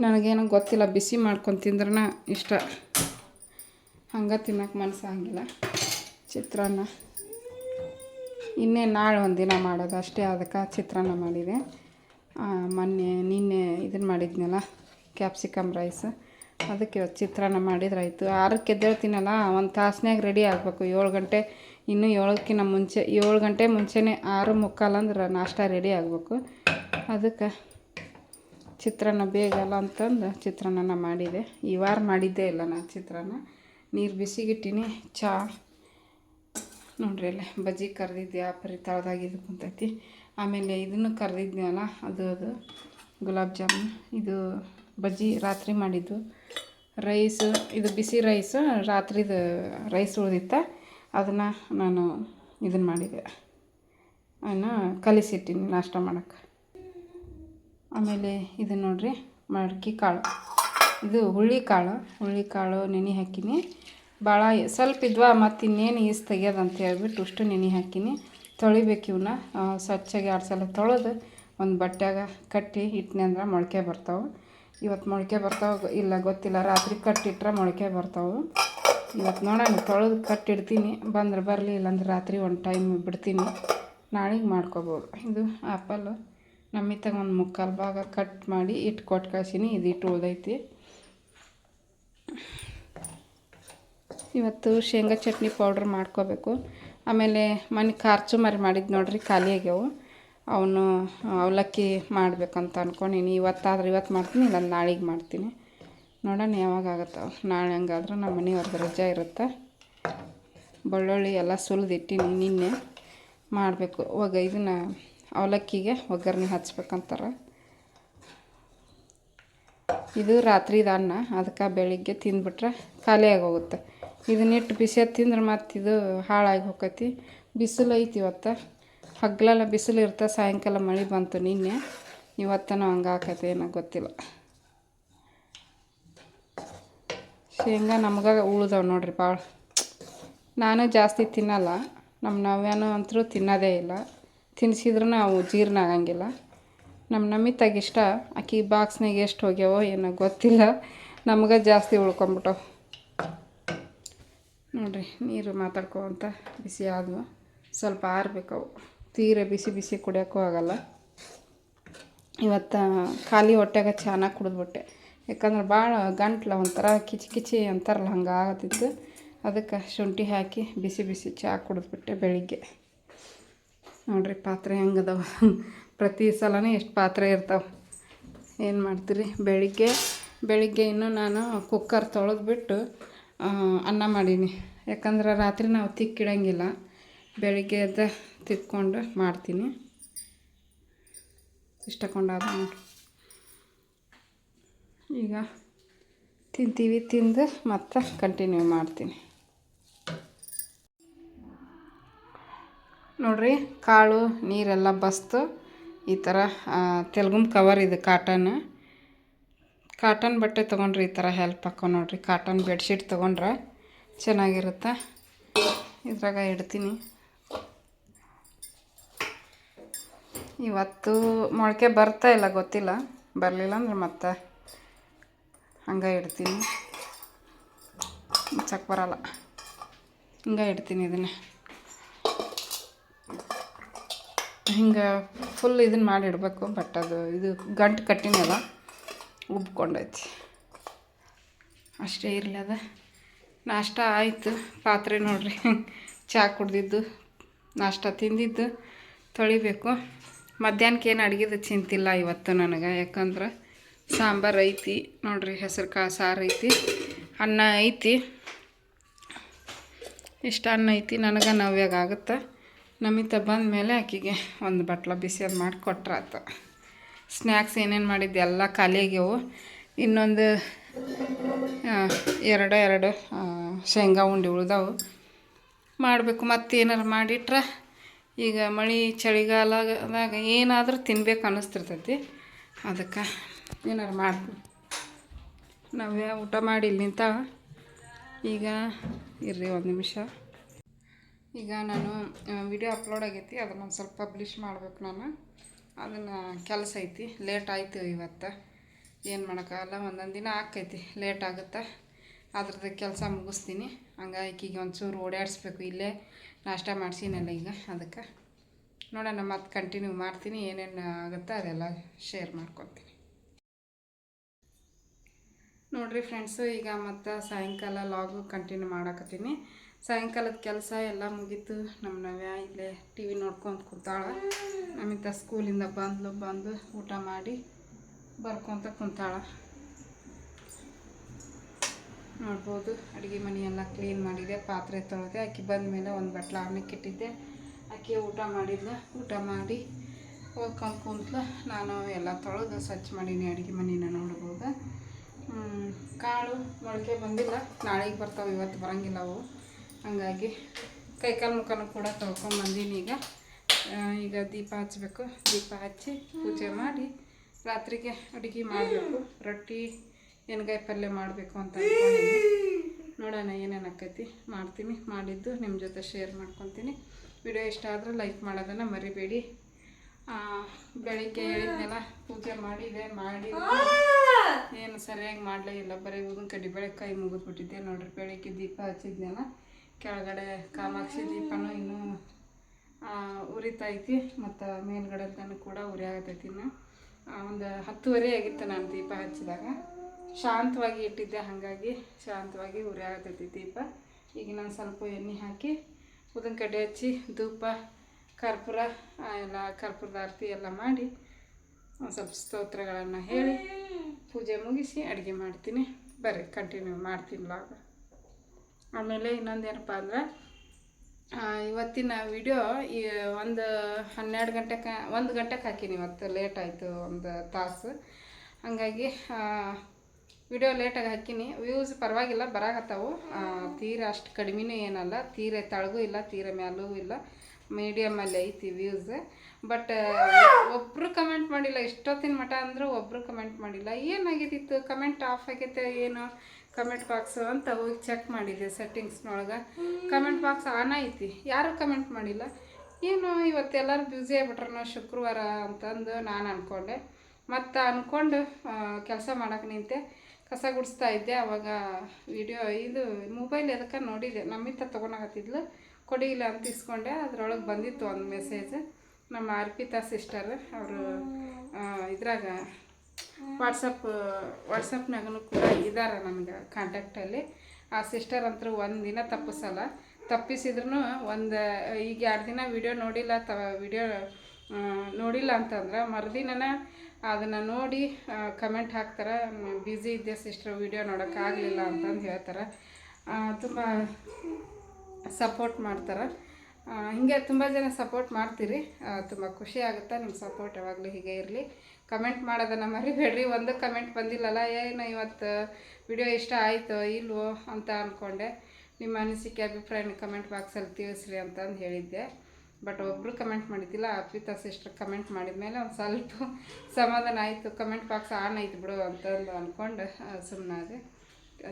ನನಗೇನು ಗೊತ್ತಿಲ್ಲ. ಬಿಸಿ ಮಾಡ್ಕೊಂಡು ತಿಂದ್ರೆ ಇಷ್ಟ. ಹಂಗೆ ತಿನ್ನೋಕೆ ಮನಸ್ಸಾಗಿಲ್ಲ ಚಿತ್ರಾನ್ನ. ಇನ್ನೇ ನಾಳೆ ಒಂದಿನ ಮಾಡೋದು. ಅಷ್ಟೇ ಅದಕ್ಕೆ ಚಿತ್ರಾನ್ನ ಮಾಡಿದೆ. ಮೊನ್ನೆ, ನಿನ್ನೆ ಇದನ್ನು ಮಾಡಿದ್ನಲ್ಲ, ಕ್ಯಾಪ್ಸಿಕಮ್ ರೈಸ್. ಅದಕ್ಕೆ ಇವತ್ತು ಚಿತ್ರಾನ್ನ ಮಾಡಿದ್ರಾಯಿತು ಆರಕ್ಕೆ ಎದ್ದೇಳ್ತೀನಲ್ಲ, ಒಂದು ತಾಸ್ನ್ಯಾಗ ರೆಡಿ ಆಗಬೇಕು. ಏಳು ಗಂಟೆ ಇನ್ನೂ ಏಳಕ್ಕಿನ್ನ ಮುಂಚೆ, ಏಳು ಗಂಟೆ ಮುಂಚೆನೇ ಆರು ಮುಕ್ಕಾಲಂದ್ರೆ ನಾಷ್ಟ ರೆಡಿ ಆಗಬೇಕು. ಅದಕ್ಕೆ ಚಿತ್ರಾನ್ನ ಬೇಗಲ್ಲ ಅಂತಂದು ಚಿತ್ರಾನ್ನ ಮಾಡಿದೆ. ಈ ವಾರ ಮಾಡಿದ್ದೇ ಇಲ್ಲ ನಾನು ಚಿತ್ರಾನ್ನ. ನೀರು ಬಿಸಿಗಿಟ್ಟಿನಿ, ಚಾ. ನೋಡ್ರಿ ಅಲ್ಲೇ, ಬಜ್ಜಿ ಕರೆದಿದ್ದೆ ಆ ಪರಿ ತಳದಾಗ ಇದು ಕುಂತೈತಿ. ಆಮೇಲೆ ಇದನ್ನು ಕರೆದಿದ್ನಲ್ಲ, ಅದು ಅದು, ಗುಲಾಬ್ ಜಾಮೂನ್. ಇದು ಬಜ್ಜಿ ರಾತ್ರಿ ಮಾಡಿದ್ದು. ರೈಸು, ಇದು ಬಿಸಿ ರೈಸ್, ರಾತ್ರಿದು ರೈಸ್ ಉಳಿದಿತ್ತ. ಅದನ್ನು ನಾನು ಇದನ್ನು ಮಾಡಿದೆ. ಅದನ್ನು ಕಲಿಸಿಟ್ಟಿನಿ ನಾಷ್ಟ ಮಾಡೋಕ್ಕೆ ಆಮೇಲೆ ಇದು ನೋಡಿರಿ, ಮಡಕಿ ಕಾಳು. ಇದು ಹುಳ್ಳಿ ಕಾಳು. ಹುಳ್ಳಿ ಕಾಳು ನೆನೆ ಹಾಕಿನಿ. ಭಾಳ ಸ್ವಲ್ಪ ಇದ್ವಾ ಮತ್ತು ಇನ್ನೇನು ಈಸ್ ತೆಗಿಯೋದು ಅಂತ ಹೇಳ್ಬಿಟ್ಟು ಅಷ್ಟು ನೆನೆ ಹಾಕಿನಿ. ತೊಳಿಬೇಕು ಇವನ್ನ ಸ್ವಚ್ಛಾಗಿ ಎರಡು ಸಲ ತೊಳೆದು ಒಂದು ಬಟ್ಟೆಯಾಗ ಕಟ್ಟಿ ಇಟ್ನಿ ಅಂದ್ರೆ ಮೊಳಕೆ ಬರ್ತಾವೆ. ಇವತ್ತು ಮೊಳಕೆ ಬರ್ತಾವೆ ಇಲ್ಲ ಗೊತ್ತಿಲ್ಲ. ರಾತ್ರಿ ಕಟ್ಟಿಟ್ರೆ ಮೊಳಕೆ ಬರ್ತಾವೆ. ಇವತ್ತು ನೋಡೋಣ ತೊಳೆದು ಕಟ್ಟಿಡ್ತೀನಿ. ಬಂದ್ರೆ ಬರಲಿ, ಇಲ್ಲಾಂದ್ರೆ ರಾತ್ರಿ ಒಂದು ಟೈಮ್ ಬಿಡ್ತೀನಿ. ನಾಳೆಗೆ ಮಾಡ್ಕೋಬೋದು. ಇದು ಆ್ಯಪಲ್ಲು ನಮ್ಮಿತ್ತಾಗ ಒಂದು ಮುಕ್ಕಾಲು ಭಾಗ ಕಟ್ ಮಾಡಿ ಇಟ್ಟು ಕೊಟ್ಟು ಕಳ್ಸೀನಿ. ಇದು ಇಟ್ಟು ಉಳ್ದೈತಿ. ಇವತ್ತು ಶೇಂಗಾ ಚಟ್ನಿ ಪೌಡ್ರ್ ಮಾಡ್ಕೋಬೇಕು. ಆಮೇಲೆ ಮನೆ ಖಾರ್ಚು ಮರಿ ಮಾಡಿದ್ದು ನೋಡ್ರಿ, ಖಾಲಿ ಆಗ್ಯಾವು. ಅವನು ಅವಲಕ್ಕಿ ಮಾಡಬೇಕಂತ ಅನ್ಕೊಂಡೀನಿ. ಇವತ್ತಾದ್ರೆ ಇವತ್ತು ಮಾಡ್ತೀನಿ ಇಲ್ಲ ನಾಳೆಗೆ ಮಾಡ್ತೀನಿ. ನೋಡೋಣ ಯಾವಾಗ ಆಗತ್ತವ ನಾಳೆ ಹಂಗಾದ್ರೆ ನಮ್ಮ ಮನೆಯವ್ರದ್ದು ರಜೆ ಇರುತ್ತೆ. ಬೆಳ್ಳುಳ್ಳಿ ಎಲ್ಲ ಸುಲಿದಿಟ್ಟಿನಿ ನಿನ್ನೆ. ಮಾಡಬೇಕು. ಒಗ ಇದನ್ನು ಅವಲಕ್ಕಿಗೆ ಒಗ್ಗರಣೆ ಹಚ್ಬೇಕಂತಾರೆ. ಇದು ರಾತ್ರಿದ ಅನ್ನ. ಅದಕ್ಕೆ ಬೆಳಿಗ್ಗೆ ತಿಂದ್ಬಿಟ್ರೆ ಖಾಲಿ ಆಗೋಗುತ್ತೆ. ಇದನ್ನಿಟ್ಟು ಬಿಸಿ ತಿಂದ್ರೆ ಮತ್ತು ಇದು ಹಾಳಾಗಿ ಹೋಗತಿ ಬಿಸಿಲು ಐತಿ ಇವತ್ತು. ಹಗ್ಲೆಲ್ಲ ಬಿಸಿಲು ಇರ್ತಾ. ಸಾಯಂಕಾಲ ಮಳೆ ಬಂತು ನಿನ್ನೆ. ಇವತ್ತನೂ ಹಂಗೆ ಆಕೈತೆ ಏನೋ ಗೊತ್ತಿಲ್ಲ. ಶೇಂಗಾ ನಮ್ಗೆ ಉಳ್ದವ್ ನೋಡ್ರಿ ಭಾಳ ನಾನು ಜಾಸ್ತಿ ತಿನ್ನಲ್ಲ ನಮ್ಮ ನವ್ಯಾನು ಅಂತರೂ ತಿನ್ನೋದೇ ಇಲ್ಲ. ತಿನ್ಸಿದ್ರೂ ನಾವು ಜೀರ್ಣ ಆಗಂಗಿಲ್ಲ. ನಮ್ಮ ನಮ್ಮಿ ಇಷ್ಟ ಆಕಿ ಬಾಕ್ಸ್ನಾಗ ಎಷ್ಟು ಹೋಗ್ಯಾವೋ ಏನೋ ಗೊತ್ತಿಲ್ಲ. ನಮ್ಗೆ ಜಾಸ್ತಿ ಉಳ್ಕೊಂಬಿಟ್ಟವು. ನೋಡ್ರಿ, ನೀರು ಮಾತಾಡ್ಕೊಂತ ಬಿಸಿ ಆದವು. ಸ್ವಲ್ಪ ಆರ್ಬೇಕವು ತೀರ ಬಿಸಿ ಬಿಸಿ ಕುಡಿಯೋಕ್ಕೂ ಆಗಲ್ಲ. ಇವತ್ತು ಖಾಲಿ ಹೊಟ್ಟೆಗೆ ಚೆನ್ನಾಗಿ ಕುಡಿದ್ಬಿಟ್ಟೆ. ಯಾಕಂದ್ರೆ ಭಾಳ ಗಂಟ್ಲು ಒಂಥರ ಕಿಚಿ ಕಿಚಿ ಅಂತಾರಲ್ಲ ಹಂಗೆ ಆಗತ್ತಿತ್ತು ಅದಕ್ಕೆ ಶುಂಠಿ ಹಾಕಿ ಬಿಸಿ ಬಿಸಿ ಚಹಾ ಕುಡಿದ್ಬಿಟ್ಟೆ ಬೆಳಿಗ್ಗೆ. ನೋಡಿರಿ ಪಾತ್ರೆ ಹೆಂಗದವ. ಪ್ರತಿ ಸಲನೇ ಎಷ್ಟು ಪಾತ್ರೆ ಇರ್ತಾವೆ. ಏನು ಮಾಡ್ತೀರಿ? ಬೆಳಿಗ್ಗೆ ಬೆಳಿಗ್ಗೆ ಇನ್ನೂ ನಾನು ಕುಕ್ಕರ್ ತೊಳೆದ್ಬಿಟ್ಟು ಅನ್ನ ಮಾಡೀನಿ. ಯಾಕಂದ್ರೆ ರಾತ್ರಿ ನಾವು ತಿಕ್ಕಿಡಂಗಿಲ್ಲ. ಬೆಳಿಗ್ಗೆ ಎದ್ದು ತಿಕ್ಕೊಂಡು ಮಾಡ್ತೀನಿ. ಇಷ್ಟಕೊಂಡಾದ ನೋಡ್ರಿ. ಈಗ ತಿಂತೀವಿ, ತಿಂದು ಮತ್ತೆ ಕಂಟಿನ್ಯೂ ಮಾಡ್ತೀನಿ. ನೋಡ್ರಿ, ಕಾಳು, ನೀರೆಲ್ಲ ಬಸ್ತು. ಈ ಥರ ತೆಲುಗುಮ್ ಕವರ್ ಇದು ಕಾಟನ್ ಕಾಟನ್ ಬಟ್ಟೆ ತೊಗೊಂಡ್ರೆ ಈ ಥರ ಹೆಲ್ಪ್ ಹಾಕೋ ನೋಡ್ರಿ. ಕಾಟನ್ ಬೆಡ್ಶೀಟ್ ತೊಗೊಂಡ್ರೆ ಚೆನ್ನಾಗಿರುತ್ತೆ. ಇದ್ರಾಗ ಇಡ್ತೀನಿ. ಇವತ್ತು ಮೊಳಕೆ ಬರ್ತಾ ಇಲ್ಲ, ಗೊತ್ತಿಲ್ಲ. ಬರಲಿಲ್ಲ ಅಂದ್ರೆ ಮತ್ತೆ ಹಂಗೆ ಇಡ್ತೀನಿ. ಮುಚ್ಚಕ್ಕೆ ಬರಲ್ಲ. ಹಿಂಗೆ ಇಡ್ತೀನಿ ಇದನ್ನು. ಹಿಂಗೆ ಫುಲ್ ಇದನ್ನು ಮಾಡಿ ಇಡಬೇಕು ಬಟ್ ಅದು ಇದು ಗಂಟು ಕಟ್ಟಿನಲ್ಲ ಉಬ್ಕೊಂಡೈತಿ ಅಷ್ಟೇ ಇರಲಿ ಅದು. ನಾಷ್ಟ ಆಯಿತು, ಪಾತ್ರೆ ನೋಡ್ರಿ. ಚಹಾ ಕುಡ್ದಿದ್ದು, ನಾಷ್ಟ ತಿಂದಿದ್ದು, ತೊಳಿಬೇಕು. ಮಧ್ಯಾಹ್ನಕ್ಕೆ ಏನು ಅಡುಗೆದು ಚಿಂತಿಲ್ಲ ಇವತ್ತು ನನಗೆ, ಯಾಕಂದ್ರೆ ಸಾಂಬಾರು ಐತಿ. ನೋಡ್ರಿ ಹೆಸರು ಕಾಳು ಸಾರು ಐತಿ. ಅನ್ನ ಐತಿ. ಇಷ್ಟು ಅನ್ನ ಐತಿ. ನನಗೆ ನವ್ಯಾಗ ಆಗುತ್ತೆ. ನಮಿತ ಬಂದ ಮೇಲೆ ಆಕಿಗೆ ಒಂದು ಬಟ್ಲ ಬಿಸಿಯಾದ ಮಾಡಿ ಕೊಟ್ರಾತ ಸ್ನ್ಯಾಕ್ಸ್ ಏನೇನು ಮಾಡಿದ್ದೆ ಎಲ್ಲ ಖಾಲಿಯಾಗ್ಯವು. ಇನ್ನೊಂದು ಎರಡು ಎರಡು ಶೇಂಗಾ ಉಂಡೆ ಉಳ್ದಾವು. ಮಾಡಬೇಕು ಮತ್ತೇನಾರು ಮಾಡಿಟ್ರೆ. ಈಗ ಮಳೆ ಚಳಿಗಾಲದಾಗ ಏನಾದರೂ ತಿನ್ಬೇಕು ಅನ್ನಿಸ್ತಿರ್ತೈತಿ ಅದಕ್ಕೆ ಏನಾರು ಮಾಡ್ತೀನಿ ನಾವೇ ಊಟ ಮಾಡಿ ಇಲ್ಲಿಂತ ಈಗ ಇರ್ರಿ ಒಂದು ನಿಮಿಷ. ಈಗ ನಾನು ವಿಡಿಯೋ ಅಪ್ಲೋಡ್ ಆಗೈತಿ, ಅದನ್ನು ಒಂದು ಸ್ವಲ್ಪ ಪಬ್ಲಿಷ್ ಮಾಡ್ಬೇಕು ನಾನು. ಅದನ್ನು ಕೆಲಸ ಐತಿ ಲೇಟ್ ಆಯಿತು ಇವತ್ತು. ಏನು ಮಾಡೋಕ್ಕಾಗಲ್ಲ, ಒಂದೊಂದು ದಿನ ಆಕೈತಿ ಲೇಟ್ ಆಗುತ್ತೆ? ಅದ್ರದ್ದು ಕೆಲಸ ಮುಗಿಸ್ತೀನಿ. ಹಂಗಾಗಿ ಈಗ ಒಂಚೂರು ಓಡಾಡಿಸ್ಬೇಕು, ಇಲ್ಲೇ ನಾಷ್ಟ ಮಾಡಿಸಿನಲ್ಲ ಈಗ, ಅದಕ್ಕೆ. ನೋಡೋಣ, ಮತ್ತೆ ಕಂಟಿನ್ಯೂ ಮಾಡ್ತೀನಿ, ಏನೇನು ಆಗುತ್ತೆ ಅದೆಲ್ಲ ಶೇರ್ ಮಾಡ್ಕೊತೀನಿ. ನೋಡಿರಿ ಫ್ರೆಂಡ್ಸು ಈಗ ಮತ್ತು ಸಾಯಂಕಾಲ ಲಾಗು ಕಂಟಿನ್ಯೂ ಮಾಡಕತ್ತೀನಿ. ಸಾಯಂಕಾಲದ ಕೆಲಸ ಎಲ್ಲ ಮುಗೀತು. ನಮ್ಮ ನವ್ಯ ಇಲ್ಲೇ ಟಿ ವಿ ನೋಡ್ಕೊಂಡು ಕೂತಾಳೆ. ನಮ್ಮಿಂದ ಸ್ಕೂಲಿಂದ ಬಂದು ಬಂದು ಊಟ ಮಾಡಿ ಬರ್ಕೊತ ಕುಂತಾಳ. ನೋಡ್ಬೋದು, ಅಡುಗೆ ಮನೆ ಎಲ್ಲ ಕ್ಲೀನ್ ಮಾಡಿದೆ, ಪಾತ್ರೆ ತೊಳೆದೆ, ಆಕೆ ಬಂದ ಮೇಲೆ ಒಂದು ಬಟ್ಲ ಅನ್ನಕ್ಕೆ ಇಟ್ಟಿದ್ದೆ. ಆಕೆ ಊಟ ಮಾಡಿದ್ಲು. ಊಟ ಮಾಡಿ ಹೋಗ್ಕೊಂಡು ಕುಂತ್ಲು. ನಾನು ಎಲ್ಲ ತೊಳೆದು ಸ್ವಚ್ಛ ಮಾಡೀನಿ ಅಡುಗೆ ಮನೆನ ನೋಡ್ಬೋದು. ಕಾಳು ಮೊಳಕೆ ಬಂದಿಲ್ಲ. ನಾಳೆಗೆ ಬರ್ತಾವೆ, ಇವತ್ತು ಬರೋಂಗಿಲ್ಲ ಅವು. ಹಂಗಾಗಿ ಕೈಕಾಲು ಮುಖನೂ ಕೂಡ ತೊಳ್ಕೊಂಬಂದೀನಿ ಈಗ. ಈಗ ದೀಪ ಹಚ್ಚಬೇಕು ದೀಪ ಹಚ್ಚಿ ಪೂಜೆ ಮಾಡಿ ರಾತ್ರಿಗೆ ಅಡುಗೆ ಮಾಡಬೇಕು. ರೊಟ್ಟಿ ಎಣ್ಗಾಯಿ ಪಲ್ಯ ಮಾಡಬೇಕು ಅಂತ ನೋಡೋಣ ಏನೇನು ಆಕೈತಿ. ಮಾಡ್ತೀನಿ. ಮಾಡಿದ್ದು ನಿಮ್ಮ ಜೊತೆ ಶೇರ್ ಮಾಡ್ಕೊತೀನಿ. ವಿಡಿಯೋ ಇಷ್ಟ ಆದರೆ ಲೈಕ್ ಮಾಡೋದನ್ನು ಮರಿಬೇಡಿ. ಬೆಳಿಗ್ಗೆ ಹೇಳಿದ್ನೆಲ್ಲ ಪೂಜೆ ಮಾಡಿದೆ ಮಾಡಿ. ಏನು ಸರಿಯಾಗಿ ಮಾಡಲೇ ಇಲ್ಲ ಬರೀ ಊದಿನ ಕಡ್ಡಿ ಬೆಳಗ್ಗೆ ಕೈ ಮುಗಿದ್ಬಿಟ್ಟಿದ್ದೆ ನೋಡ್ರಿ. ಬೆಳಿಗ್ಗೆ ದೀಪ ಹಚ್ಚಿದ್ನೆಲ್ಲ ಕೆಳಗಡೆ ಕಾಮಾಕ್ಷಿ ದೀಪನೂ ಇನ್ನೂ ಉರಿತೈತಿ ಮತ್ತು ಮೇಲ್ಗಡೆ ಕೂಡ ಉರಿ ಆಗತೈತಿ ಇನ್ನು. ಒಂದು ಹತ್ತುವರೆ ಆಗಿತ್ತು ನಾನು ದೀಪ ಹಚ್ಚಿದಾಗ. ಶಾಂತವಾಗಿ ಇಟ್ಟಿದ್ದೆ ಹಾಗಾಗಿ ಶಾಂತವಾಗಿ ಉರಿ ಆಗತೈತಿ ದೀಪ. ಈಗ ನಾನು ಸ್ವಲ್ಪ ಎಣ್ಣೆ ಹಾಕಿ ಉದಿನ ಕಡ್ಡಿ ಹಚ್ಚಿ ಧೂಪ ಕರ್ಪೂರ ಎಲ್ಲ ಕರ್ಪೂರದ ಆರತಿ ಎಲ್ಲ ಮಾಡಿ ಒಂದು ಸ್ವಲ್ಪ ಸ್ತೋತ್ರಗಳನ್ನು ಹೇಳಿ ಪೂಜೆ ಮುಗಿಸಿ ಅಡುಗೆ ಮಾಡ್ತೀನಿ. ಬರ್ರಿ ಕಂಟಿನ್ಯೂ ಮಾಡ್ತೀನಿ ಲಾಗ ಆಮೇಲೆ ಇನ್ನೊಂದು ಏನಪ್ಪ ಅಂದ್ರೆ ಇವತ್ತಿನ ವಿಡಿಯೋ ಈ ಒಂದು ಹನ್ನೆರಡು ಗಂಟೆಗೆ ಒಂದು ಗಂಟೆಗೆ ಹಾಕೀನಿ ಇವತ್ತು ಲೇಟ್ ಆಯಿತು ಒಂದು ತಾಸು. ಹಾಗಾಗಿ ವಿಡಿಯೋ ಲೇಟಾಗಿ ಹಾಕೀನಿ. ವ್ಯೂಸ್ ಪರವಾಗಿಲ್ಲ, ಬರಾಕತ್ತಾವು. ತೀರ ಅಷ್ಟು ಕಡಿಮೆನೂ ಏನಲ್ಲ. ತೀರೆ ತಳಗೂ ಇಲ್ಲ, ತೀರ ಮ್ಯಾಲೂ ಇಲ್ಲ. ಮೀಡಿಯಮಲ್ಲಿ ಐತಿ ವ್ಯೂಸ್ ಬಟ್ ಒಬ್ಬರು ಕಮೆಂಟ್ ಮಾಡಿಲ್ಲ ಎಷ್ಟೊತ್ತಿನ ಮಠ ಅಂದರೂ ಒಬ್ಬರು ಕಮೆಂಟ್ ಮಾಡಿಲ್ಲ. ಏನಾಗಿದ್ದಿತ್ತು ಕಮೆಂಟ್ ಆಫ್ ಆಗೈತೆ ಏನು? ಕಮೆಂಟ್ ಬಾಕ್ಸ್ ಅಂತ ಹೋಗಿ ಚೆಕ್ ಮಾಡಿದ್ದೆ ಸೆಟ್ಟಿಂಗ್ಸ್ನೊಳಗೆ ಕಮೆಂಟ್ ಬಾಕ್ಸ್ ಆನ್ ಐತಿ. ಯಾರೂ ಕಮೆಂಟ್ ಮಾಡಿಲ್ಲ? ಏನು ಇವತ್ತೆಲ್ಲರೂ ಬ್ಯುಸಿ ಆಗ್ಬಿಟ್ರನೋ ಶುಕ್ರವಾರ ಅಂತಂದು ನಾನು ಅಂದ್ಕೊಂಡೆ ಮತ್ತು ಅಂದ್ಕೊಂಡು ಕೆಲಸ ಮಾಡೋಕೆ ನಿಂತೆ. ಕಸ ಗುಡಿಸ್ತಾ ಇದ್ದೆ ಅವಾಗ ವಿಡಿಯೋ ಇದು ಮೊಬೈಲ್ ಎದಕ್ಕೆ ನೋಡಿದೆ. ನಮ್ಮಿಂದ ತೊಗೊಳಕತ್ತಿದ್ಲು ಕೊಡಿಲ್ಲ ಅಂತ ಇಸ್ಕೊಂಡೆ. ಅದ್ರೊಳಗೆ ಬಂದಿತ್ತು ಒಂದು ಮೆಸೇಜ್ ನಮ್ಮ ಅರ್ಪಿತಾ ಸಿಸ್ಟರ್ ಅವರು ಇದ್ರಾಗ ವಾಟ್ಸಪ್ ವಾಟ್ಸಪ್ನಾಗೂ ಕೂಡ ಇದ್ದಾರೆ ನನಗೆ ಕಾಂಟ್ಯಾಕ್ಟಲ್ಲಿ ಆ ಸಿಸ್ಟರ್ ಅಂತೂ ಒಂದು ದಿನ ತಪ್ಪಿಸಲ್ಲ. ತಪ್ಪಿಸಿದ್ರು ಒಂದು, ಈಗ ಎರಡು ದಿನ ವಿಡಿಯೋ ನೋಡಿಲ್ಲ ತ ವಿಡಿಯೋ ನೋಡಿಲ್ಲ ಅಂತಂದ್ರೆ ಮರುದಿನ ಅದನ್ನು ನೋಡಿ ಕಮೆಂಟ್ ಹಾಕ್ತಾರೆ. ಬ್ಯುಸಿ ಇದ್ದೆ ಸಿಸ್ಟರ್ ವಿಡಿಯೋ ನೋಡೋಕ್ಕಾಗಲಿಲ್ಲ ಅಂತಂದು ಹೇಳ್ತಾರೆ. ತುಂಬ ಸಪೋರ್ಟ್ ಮಾಡ್ತಾರೆ. ಹೀಗೆ ತುಂಬ ಜನ ಸಪೋರ್ಟ್ ಮಾಡ್ತೀರಿ. ತುಂಬ ಖುಷಿ ಆಗುತ್ತೆ ನಿಮ್ಮ ಸಪೋರ್ಟ್ ಯಾವಾಗಲೂ ಹೀಗೆ ಇರಲಿ. ಕಮೆಂಟ್ ಮಾಡೋದನ್ನು ಮರಿಬೇಡ್ರಿ. ಒಂದು ಕಮೆಂಟ್ ಬಂದಿಲ್ಲಲ್ಲ, ಏನು ಇವತ್ತು ವಿಡಿಯೋ ಇಷ್ಟ ಆಯಿತು ಇಲ್ವೋ ಅಂತ ಅಂದ್ಕೊಂಡೆ ನಿಮ್ಮ ಅನಿಸಿಕೆ, ಅಭಿಪ್ರಾಯನ ಕಮೆಂಟ್ ಬಾಕ್ಸಲ್ಲಿ ತಿಳಿಸ್ರಿ ಅಂತಂದು ಹೇಳಿದ್ದೆ. ಬಟ್ ಒಬ್ಬರು ಕಮೆಂಟ್ ಮಾಡಿದ್ದಿಲ್ಲ ಅರ್ಪಿತಾ ಸಿಸ್ಟರ್ ಕಮೆಂಟ್ ಮಾಡಿದ್ಮೇಲೆ ಒಂದು ಸ್ವಲ್ಪ ಸಮಾಧಾನ ಆಯಿತು. ಕಮೆಂಟ್ ಬಾಕ್ಸ್ ಆನ್ ಆಯ್ತು ಬಿಡು ಅಂತಂದು ಅಂದ್ಕೊಂಡು ಸುಮ್ಮನಾದೆ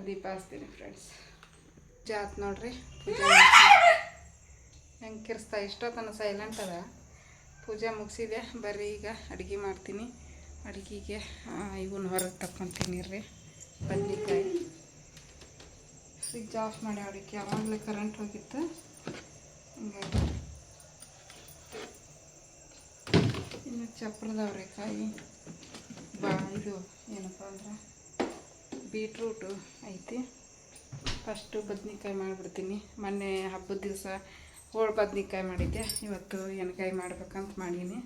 ದೀಪ ಹಚ್ತೀನಿ ಫ್ರೆಂಡ್ಸ್ ಜಾತ್ ನೋಡ್ರಿ. ಪೂಜೆ ಹೆಂಗೆ ಕಿರ್ಸ್ತಾ? ಇಷ್ಟೊತ್ತನ ಸೈಲೆಂಟ್ ಅದ. ಪೂಜೆ ಮುಗಿಸಿದೆ. ಬರ್ರಿ ಈಗ ಅಡುಗೆ ಮಾಡ್ತೀನಿ. ಅಡುಗೆಗೆ ಇವನ್ನ ಹೊರಗೆ ತಕ್ಕೊತೀನಿ ರೀ ಬದ್ನಿಕಾಯಿ. ಫ್ರಿಜ್ ಆಫ್ ಮಾಡಿ ಅಡಿಕೆ ಯಾವಾಗಲೇ ಕರೆಂಟ್ ಹೋಗಿತ್ತು. ಹಂಗಾಗಿ. ಇನ್ನು ಚಪ್ರದವ್ರೆ ಕಾಯಿ. ಬಾ ಇದು ಏನಪ್ಪ ಅಂದ್ರೆ ಬೀಟ್ರೂಟು ಐತಿ. ಫಸ್ಟು ಬದ್ನಿಕಾಯಿ ಮಾಡಿಬಿಡ್ತೀನಿ. ಮೊನ್ನೆ ಹಬ್ಬದ ದಿವಸ ಹೋಳು ಬದ್ನಿಕಾಯಿ ಮಾಡಿದ್ದೆ. ಇವತ್ತು ಎಣ್ಗಾಯಿ ಮಾಡ್ಬೇಕಂತ ಮಾಡೀನಿ.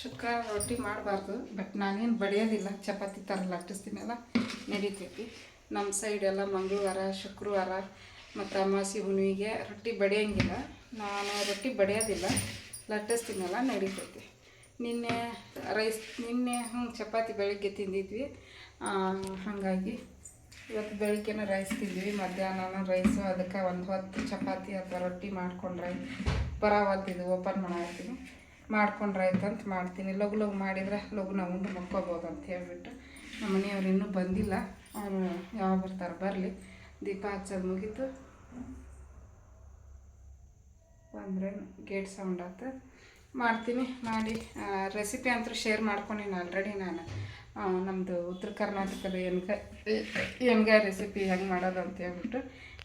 ಶುಕ್ರವಾರ ರೊಟ್ಟಿ ಮಾಡಬಾರ್ದು, ಬಟ್ ನಾನೇನು ಬಡಿಯೋದಿಲ್ಲ. ಚಪಾತಿ ಥರ ಲಟ್ಟಿಸ್ತೀನಲ್ಲ ನಡೀತೈತಿ. ನಮ್ಮ ಸೈಡೆಲ್ಲ ಮಂಗಳವಾರ, ಶುಕ್ರವಾರ ಮತ್ತು ಅಮಾಸಿ ಹುಣ್ಣಿಗೆ ರೊಟ್ಟಿ ಬಡಿಯೋಂಗಿಲ್ಲ. ನಾನು ರೊಟ್ಟಿ ಬಡಿಯೋದಿಲ್ಲ. ಲಟ್ಟಿಸ್ತೀನಲ್ಲ, ನಡೀತೈತಿ. ನಿನ್ನೆ ರೈಸ್, ನಿನ್ನೆ ಹ್ಞೂ ಚಪಾತಿ ಬೆಳಗ್ಗೆ ತಿಂದಿದ್ವಿ. ಹಾಗಾಗಿ ಇವತ್ತು ಬೆಳಿಗ್ಗೆನ ರೈಸ್ ತಿಂದ್ವಿ ಮಧ್ಯಾಹ್ನ ರೈಸು ಅದಕ್ಕೆ ಒಂದು ಹೊತ್ತು ಚಪಾತಿ ಅಥವಾ ರೊಟ್ಟಿ ಮಾಡ್ಕೊಂಡ್ರೆ ಇದು ಓಪನ್ ಮಾಡತ್ತೀನಿ ಮಾಡ್ಕೊಂಡ್ರೆ ಆಯ್ತು ಅಂತ ಮಾಡ್ತೀನಿ. ಲಘು ಲಘು ಮಾಡಿದ್ರೆ ಲಘುನ ಉಂಡು ಮಕ್ಕೋಬೋದು ಅಂತ ಹೇಳ್ಬಿಟ್ಟು ನಮ್ಮ ಮನೆಯವ್ರು ಇನ್ನೂ ಬಂದಿಲ್ಲ. ಅವರು ಯಾವಾಗ ಬರ್ತಾರೆ ಬರಲಿ. ದೀಪ ಹಚ್ಚೋದು ಮುಗೀತು. ಅಂದರೆ ಗೇಟ್ ಸೌಂಡ್ ಆತ. ಮಾಡ್ತೀನಿ, ಮಾಡಿ ರೆಸಿಪಿ ಅಂತೂ ಶೇರ್ ಮಾಡ್ಕೊಂಡಿನಿ ಆಲ್ರೆಡಿ ನಾನು. ನಮ್ಮದು ಉತ್ತರ ಕರ್ನಾಟಕದ ಎಣ್ಗಾಯ್ ಹೆಂಗೆ ರೆಸಿಪಿ ಹೆಂಗೆ ಮಾಡೋದು ಅಂತ ಹೇಳ್ಬಿಟ್ಟು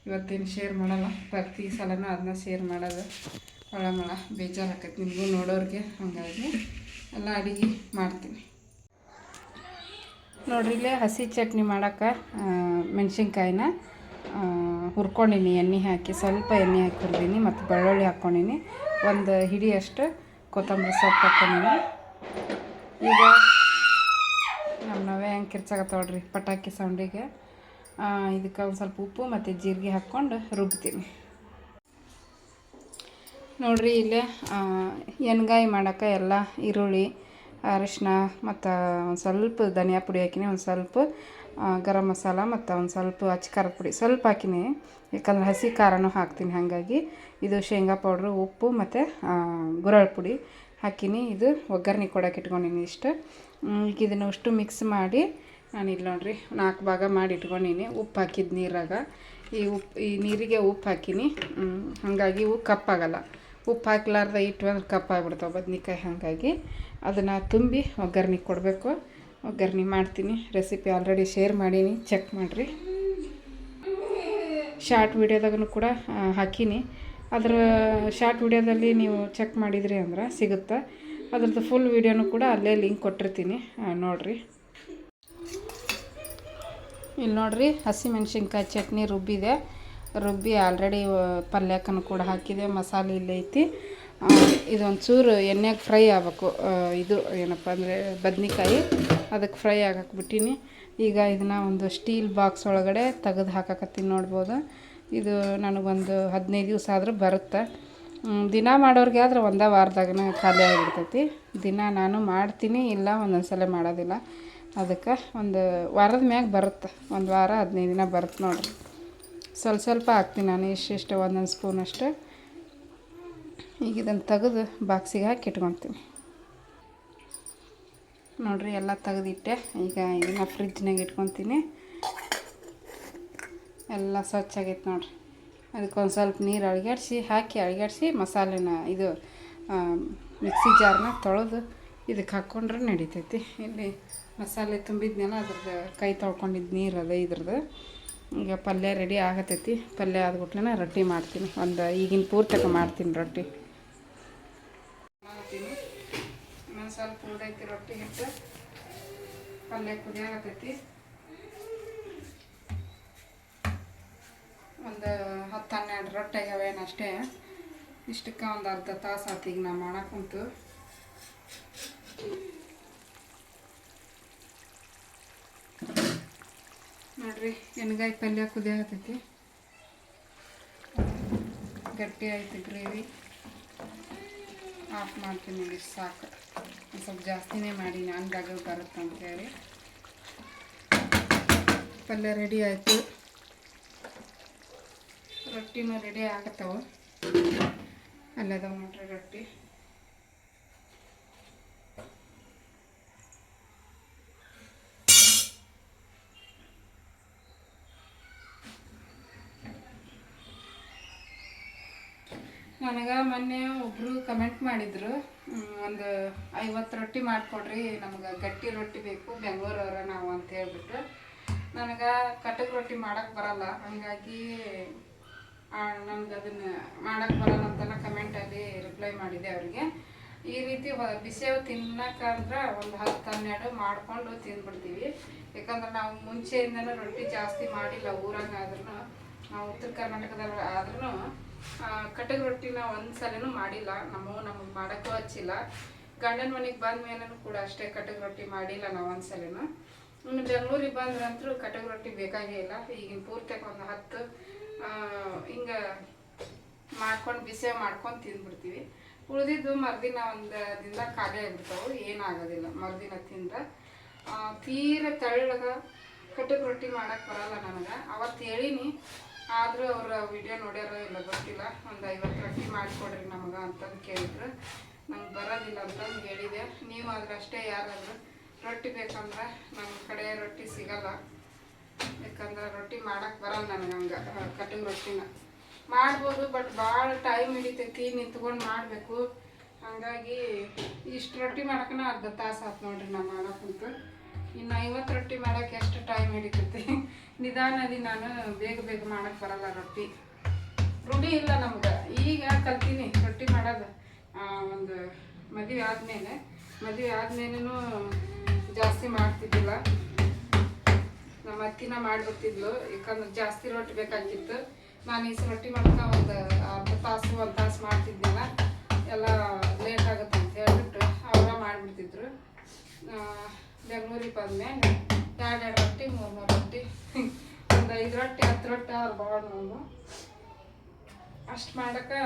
ಇವತ್ತೇನು ಶೇರ್ ಮಾಡೋಲ್ಲ. ಪ್ರತಿ ಸಲನೂ ಅದನ್ನ ಶೇರ್ ಮಾಡೋದು. ಒಳ ಮಳ ಬೇಜಾರು ಆಕೈತಿ ನಿಮಗೂ ನೋಡೋರಿಗೆ, ಹಾಗಾಗಿ ಎಲ್ಲ ಅಡುಗೆ ಮಾಡ್ತೀನಿ. ನೋಡ್ರಿ ಇಲ್ಲೇ ಹಸಿ ಚಟ್ನಿ ಮಾಡೋಕ್ಕೆ ಮೆಣಸಿನ್ಕಾಯಿನ ಹುರ್ಕೊಂಡಿನಿ, ಎಣ್ಣೆ ಹಾಕಿ, ಸ್ವಲ್ಪ ಎಣ್ಣೆ ಹಾಕಿ ಮತ್ತು ಬೆಳ್ಳುಳ್ಳಿ ಹಾಕ್ಕೊಂಡಿನಿ ಒಂದು ಹಿಡಿಯಷ್ಟು ಕೊತ್ತಂಬರಿ ಸೊಪ್ಪು ಹಾಕ್ಕೊಂಡಿನಿ ಈಗ ನಮ್ಮ ಕಿರ್ಚಾಗತ್ತೆ ಹೆಂಗೆ ಪಟಾಕಿ ಸೌಂಡಿಗೆ. ಇದಕ್ಕೆ ಒಂದು ಸ್ವಲ್ಪ ಉಪ್ಪು ಮತ್ತು ಜೀರಿಗೆ ಹಾಕ್ಕೊಂಡು ರುಬ್ತೀನಿ. ನೋಡ್ರಿ ಇಲ್ಲೇ ಎಣ್ಗಾಯಿ ಮಾಡೋಕೆ ಎಲ್ಲ ಈರುಳ್ಳಿ ಅರಿಶಿನ ಮತ್ತು ಒಂದು ಸ್ವಲ್ಪ ಧನಿಯಾ ಪುಡಿ ಹಾಕಿನಿ, ಒಂದು ಸ್ವಲ್ಪ ಗರಂ ಮಸಾಲ ಮತ್ತು ಒಂದು ಸ್ವಲ್ಪ ಅಚ್ಚ ಖಾರದ ಪುಡಿ ಸ್ವಲ್ಪ ಹಾಕಿನಿ. ಯಾಕಂದ್ರೆ ಹಸಿ ಖಾರನೂ ಹಾಕ್ತೀನಿ ಹಾಗಾಗಿ. ಇದು ಶೇಂಗಾ ಪೌಡ್ರು, ಉಪ್ಪು ಮತ್ತು ಗುರಳ್ ಪುಡಿ. ಹಾಕಿನಿ, ಇದು ಒಗ್ಗರಣೆ ಕೊಡೋಕೆ ಇಟ್ಕೊಂಡಿನಿ ಇಷ್ಟು. ಈಗ ಇದನ್ನು ಅಷ್ಟು ಮಿಕ್ಸ್ ಮಾಡಿ, ನಾನು ಇಲ್ಲಿ ನೋಡ್ರಿ ನಾಲ್ಕು ಭಾಗ ಮಾಡಿ ಇಟ್ಕೊಂಡಿನಿ, ಉಪ್ಪು ಹಾಕಿದ ನೀರಾಗ. ಈ ಉಪ್ಪು ಈ ನೀರಿಗೆ ಉಪ್ಪು ಹಾಕಿನಿ. ಹಾಗಾಗಿ ಇವು ಕಪ್ಪಾಗಲ್ಲ ಉಪ್ಪು ಹಾಕ್ಲಾರ್ದ ಇಟ್ಟು ಅಂದ್ರೆ ಕಪ್ಪಾಗ್ಬಿಡ್ತಾವೆ ಬದ್ನಿಕಾಯಿ ಹಾಗಾಗಿ. ಅದನ್ನು ತುಂಬಿ ಒಗ್ಗರಣೆ ಕೊಡಬೇಕು. ಒಗ್ಗರಣೆ ಮಾಡ್ತೀನಿ. ರೆಸಿಪಿ ಆಲ್ರೆಡಿ ಶೇರ್ ಮಾಡೀನಿ, ಚೆಕ್ ಮಾಡಿರಿ. ಶಾರ್ಟ್ ವಿಡಿಯೋದಾಗೂ ಕೂಡ ಹಾಕೀನಿ. ಅದರ ಶಾರ್ಟ್ ವಿಡಿಯೋದಲ್ಲಿ ನೀವು ಚೆಕ್ ಮಾಡಿದಿರಿ ಅಂದ್ರೆ ಸಿಗುತ್ತೆ. ಅದ್ರದ್ದು ಫುಲ್ ವಿಡಿಯೋನು ಕೂಡ ಅಲ್ಲೇ ಲಿಂಕ್ ಕೊಟ್ಟಿರ್ತೀನಿ. ನೋಡಿರಿ. ಇಲ್ಲಿ ನೋಡಿರಿ ಹಸಿಮೆಣ್ಸಿನ್ಕಾಯಿ ಚಟ್ನಿ ರುಬ್ಬಿದೆ. ರುಬ್ಬಿ ಆಲ್ರೆಡಿ ಪಲ್ಯಕ್ಕನ್ನು ಕೂಡ ಹಾಕಿದೆ. ಮಸಾಲೆ ಇಲ್ಲೇ ಐತಿ. ಇದೊಂದು ಚೂರು ಎಣ್ಣೆಗೆ ಫ್ರೈ ಆಗಬೇಕು. ಇದು ಏನಪ್ಪ ಅಂದರೆ ಬದ್ನಿಕಾಯಿ. ಅದಕ್ಕೆ ಫ್ರೈ ಆಗಕ್ಕೆ ಬಿಟ್ಟೀನಿ ಈಗ ಇದನ್ನ ಒಂದು ಸ್ಟೀಲ್ ಬಾಕ್ಸ್ ಒಳಗಡೆ ತೆಗೆದು ಹಾಕಕತ್ತೀನಿ ನೋಡ್ಬೋದು? ಇದು ನನಗೊಂದು ಹದಿನೈದು ದಿವಸ ಆದರೂ ಬರುತ್ತೆ. ದಿನ ಮಾಡೋರಿಗೆ ಆದ್ರೆ ಒಂದೇ ವಾರದಾಗನೇ ಖಾಲಿ ಆಗಿಬಿಡ್ತೈತಿ ದಿನ ನಾನು ಮಾಡ್ತೀನಿ, ಇಲ್ಲ ಒಂದೊಂದು ಸಲ ಮಾಡೋದಿಲ್ಲ. ಅದಕ್ಕೆ ಒಂದು ವಾರದ ಮ್ಯಾಗ ಬರುತ್ತೆ. ಒಂದು ವಾರ, ಹದಿನೈದು ದಿನ ಬರುತ್ತೆ ನೋಡಿರಿ. ಸ್ವಲ್ಪ ಸ್ವಲ್ಪ ಹಾಕ್ತೀನಿ ನಾನು, ಇಷ್ಟಿಷ್ಟು ಒಂದೊಂದು ಸ್ಪೂನ್ ಅಷ್ಟು. ಈಗ ಇದನ್ನು ತೆಗೆದು ಬಾಕ್ಸಿಗೆ ಹಾಕಿ ಇಟ್ಕೊತೀನಿ. ನೋಡಿರಿ, ಎಲ್ಲ ತೆಗೆದಿಟ್ಟೆ. ಈಗ ಇದನ್ನು ಫ್ರಿಜ್ನಾಗ ಇಟ್ಕೊತೀನಿ. ಎಲ್ಲ ಸ್ವಚ್ಛಾಗೈತೆ ನೋಡ್ರಿ. ಅದಕ್ಕೊಂದು ಸ್ವಲ್ಪ ನೀರು ಅಳಿಗಾಡ್ಸಿ, ಹಾಕಿ ಅಳಿಗಾಡ್ಸಿ ಮಸಾಲೆನ ಇದು ಮಿಕ್ಸಿ ಜಾರ್ನ ತೊಳೆದು ಇದಕ್ಕೆ ಹಾಕ್ಕೊಂಡ್ರೆ ನಡಿತೈತಿ. ಇಲ್ಲಿ ಮಸಾಲೆ ತುಂಬಿದ್ನೆಲ್ಲ ಅದ್ರದ್ದು ಕೈ ತೊಳ್ಕೊಂಡಿದ್ದು ನೀರು ಅದ ಇದ್ರದ್ದು ಈಗ ಪಲ್ಯ ರೆಡಿ ಆಗತೈತಿ. ಪಲ್ಯ ಆದ್ಬಿಟ್ಲೇ ರೊಟ್ಟಿ ಮಾಡ್ತೀನಿ. ಒಂದು ಈಗಿನ ಪೂರ್ತಕ ಮಾಡ್ತೀನಿ ರೊಟ್ಟಿ. ಮಾಡ್ತೀನಿ. ಇನ್ನೊಂದು ಸ್ವಲ್ಪ ಉಳ್ದೈತಿ ರೊಟ್ಟಿ ಹಿಟ್ಟು. ಪಲ್ಯ ಕುದಿಯಾಗತೈತಿ ಒಂದು ಹತ್ತು ಹನ್ನೆರಡು ರೊಟ್ಟಿ ಆಗ್ಯಾವೇನು ಅಷ್ಟೇ. ಇಷ್ಟಕ್ಕೆ ಒಂದು ಅರ್ಧ ತಾಸು ಆತು ಈಗ ನಾ ಕುಂತು. ನೋಡ್ರಿ, ಎಣ್ಗಾಯಿ ಪಲ್ಯ ಕುದಿಯಾಗತೈತಿ ಗಟ್ಟಿ ಆಯ್ತು ಗ್ರೇವಿ. ಆಫ್ ಮಾಡ್ತೀನಿ ನೋಡಿ ಸಾಕು. ಒಂದು ಸ್ವಲ್ಪ ಜಾಸ್ತಿನೇ ಮಾಡಿ, ನಾನು ಬರುತ್ತೆ ಅಂತೇಳಿ ಪಲ್ಯ ರೆಡಿ ಆಯಿತು. ರೊಟ್ಟಿನೂ ರೆಡಿ ಆಗತ್ತವ. ಅಲ್ಲದ ನೋಡ್ರಿ ರೊಟ್ಟಿ. ನನಗೆ ಮೊನ್ನೆ ಒಬ್ಬರು ಕಮೆಂಟ್ ಮಾಡಿದ್ರು ಒಂದು ಐವತ್ತು ರೊಟ್ಟಿ ಮಾಡಿಕೊಡ್ರಿ, ನಮ್ಗೆ ಗಟ್ಟಿ ರೊಟ್ಟಿ ಬೇಕು, ಬೆಂಗಳೂರವ್ರ ನಾವು ಅಂತ ಹೇಳ್ಬಿಟ್ಟು. ನನಗೆ ಕಟಕ್ ರೊಟ್ಟಿ ಮಾಡೋಕ್ಕೆ ಬರಲ್ಲ, ಹಾಗಾಗಿ ನಮ್ಗೆ ಅದನ್ನು ಮಾಡೋಕ್ಕೆ ಬರಲ್ಲ ಅಂತೆಲ್ಲ ಕಮೆಂಟಲ್ಲಿ ರಿಪ್ಲೈ ಮಾಡಿದೆ ಅವ್ರಿಗೆ. ಈ ರೀತಿ ಬಿಸಿಯವು ತಿನ್ನೋಕ್ಕಂದ್ರೆ ಒಂದು ಹತ್ತು ಹನ್ನೆರಡು ಮಾಡಿಕೊಂಡು ತಿಂದ್ಬಿಡ್ತೀವಿ. ಯಾಕಂದ್ರೆ ನಾವು ಮುಂಚೆಯಿಂದನೂ ರೊಟ್ಟಿ ಜಾಸ್ತಿ ಮಾಡಿಲ್ಲ ಊರಾಗ ಆದ್ರೂ ನಾವು ಉತ್ತರ ಕರ್ನಾಟಕದಲ್ಲಿ ಆದ್ರೂ ಕಟಕ್ ರೊಟ್ಟಿನ ಒಂದು ಸಲನೂ ಮಾಡಿಲ್ಲ. ನಮ್ಮ ನಮಗೆ ಮಾಡೋಕ್ಕೂ ಹಚ್ಚಿಲ್ಲ. ಗಂಡನ ಮನೆಗೆ ಬಂದ ಮೇಲೂ ಕೂಡ ಅಷ್ಟೇ ಕಟಗ ರೊಟ್ಟಿ ಮಾಡಿಲ್ಲ ನಾವು ಒಂದು ಸಲನೂ ಇನ್ನು ಬೆಂಗಳೂರಿಗೆ ಬಂದ್ರಂತೂ ಕಟಕ್ ರೊಟ್ಟಿ ಬೇಕಾಗೇ ಇಲ್ಲ. ಈಗಿನ ಪೂರ್ತಿಯಾಗಿ ಒಂದು ಹತ್ತು ಹಿಂಗೆ ಮಾಡ್ಕೊಂಡು ಬಿಸಿ ಮಾಡ್ಕೊಂಡು ತಿಂದ್ಬಿಡ್ತೀವಿ. ಉಳಿದಿದ್ದು ಮರುದಿನ ಒಂದು ದಿನ ಖಾಲಿ ಆಗಿಬಿಡ್ತಾವೆ, ಏನಾಗೋದಿಲ್ಲ. ಮರುದಿನ ತಿಂದ್ರೆ ತೀರ ತಳ್ಳಗ ಕಟ್ಟಕ್ಕೆ ರೊಟ್ಟಿ ಮಾಡೋಕ್ಕೆ ಬರಲ್ಲ ನನಗೆ. ಅವತ್ತು ಹೇಳೀನಿ, ಆದರೂ ಅವರ ವಿಡಿಯೋ ನೋಡ್ಯಾರ ಇಲ್ಲ ಗೊತ್ತಿಲ್ಲ, ಒಂದು ಐವತ್ತು ರೊಟ್ಟಿ ಮಾಡಿಕೊಡ್ರಿ ನಮಗೆ ಅಂತಂದು ಕೇಳಿದ್ರು. ನಂಗೆ ಬರೋದಿಲ್ಲ ಅಂತಂದು ಹೇಳಿದೆ. ನೀವು ಆದ್ರೆ ಅಷ್ಟೇ ಯಾರಾದರೂ ರೊಟ್ಟಿ ಬೇಕಂದ್ರೆ ನಮ್ಮ ಕಡೆ ರೊಟ್ಟಿ ಸಿಗಲ್ಲ. ಯಾಕಂದ್ರೆ ರೊಟ್ಟಿ ಮಾಡೋಕ್ಕೆ ಬರಲ್ಲ ನನಗೆ ಹಂಗೆ ಕಟ್ಟಿಗೆ ರೊಟ್ಟಿನ. ಮಾಡ್ಬೋದು ಬಟ್ ಭಾಳ ಟೈಮ್ ಹಿಡಿತೈತಿ, ನಿಂತ್ಕೊಂಡು ಮಾಡಬೇಕು. ಹಂಗಾಗಿ ಇಷ್ಟು ರೊಟ್ಟಿ ಮಾಡಕ್ಕನ ಅರ್ಧ ತಾಸು ಆತು ನೋಡ್ರಿ ನಾ ಮಾಡೋಕ್ಕಂತು ಇನ್ನು ಐವತ್ತು ರೊಟ್ಟಿ ಮಾಡಕ್ಕೆ ಎಷ್ಟು ಟೈಮ್ ಹಿಡಿತೈತಿ? <laughs> ನಿಧಾನದಿ ನಾನು ಬೇಗ ಬೇಗ ಮಾಡಕ್ಕೆ ಬರಲ್ಲ ರೊಟ್ಟಿ. ರುಡಿ ಇಲ್ಲ ನಮ್ಗೆ. ಈಗ ಕಲ್ತೀನಿ ರೊಟ್ಟಿ ಮಾಡೋದು. ಒಂದು ಮದುವೆ ಆದಮೇಲೆ. ಮದುವೆ ಆದ್ಮೇಲೂ ಜಾಸ್ತಿ ಮಾಡ್ತಿದ್ದಿಲ್ಲ. ನಮ್ಮ ಅತ್ತಿನ ಮಾಡ್ಬಿಡ್ತಿದ್ಲು. ಯಾಕಂದ್ರೆ ಜಾಸ್ತಿ ರೊಟ್ಟಿ ಬೇಕಾಗಿತ್ತು. ನಾನು ಈ ರೊಟ್ಟಿ ಮಾಡ್ಕ ಒಂದು ಅರ್ಧ ತಾಸು, ಒಂದು ತಾಸು ಮಾಡ್ತಿದ್ನಲ್ಲ, ಎಲ್ಲ ಲೇಟ್ ಆಗುತ್ತೆ ಅಂತ ಹೇಳ್ಬಿಟ್ಟು ಅವರ ಮಾಡಿಬಿಡ್ತಿದ್ರು. ಬೆಂಗಳೂರಿಗೆ ಬಂದ್ಮೇಲೆ ಎರಡು ಎರಡು ರೊಟ್ಟಿ, ಮೂರು ಮೂರು ರೊಟ್ಟಿ, ಒಂದು ಐದು ರೊಟ್ಟಿ, ಹತ್ತು ರೊಟ್ಟಿ ಅವ್ರು ಭಾಳ ನಾನು ಅಷ್ಟು ಮಾಡೋಕೆ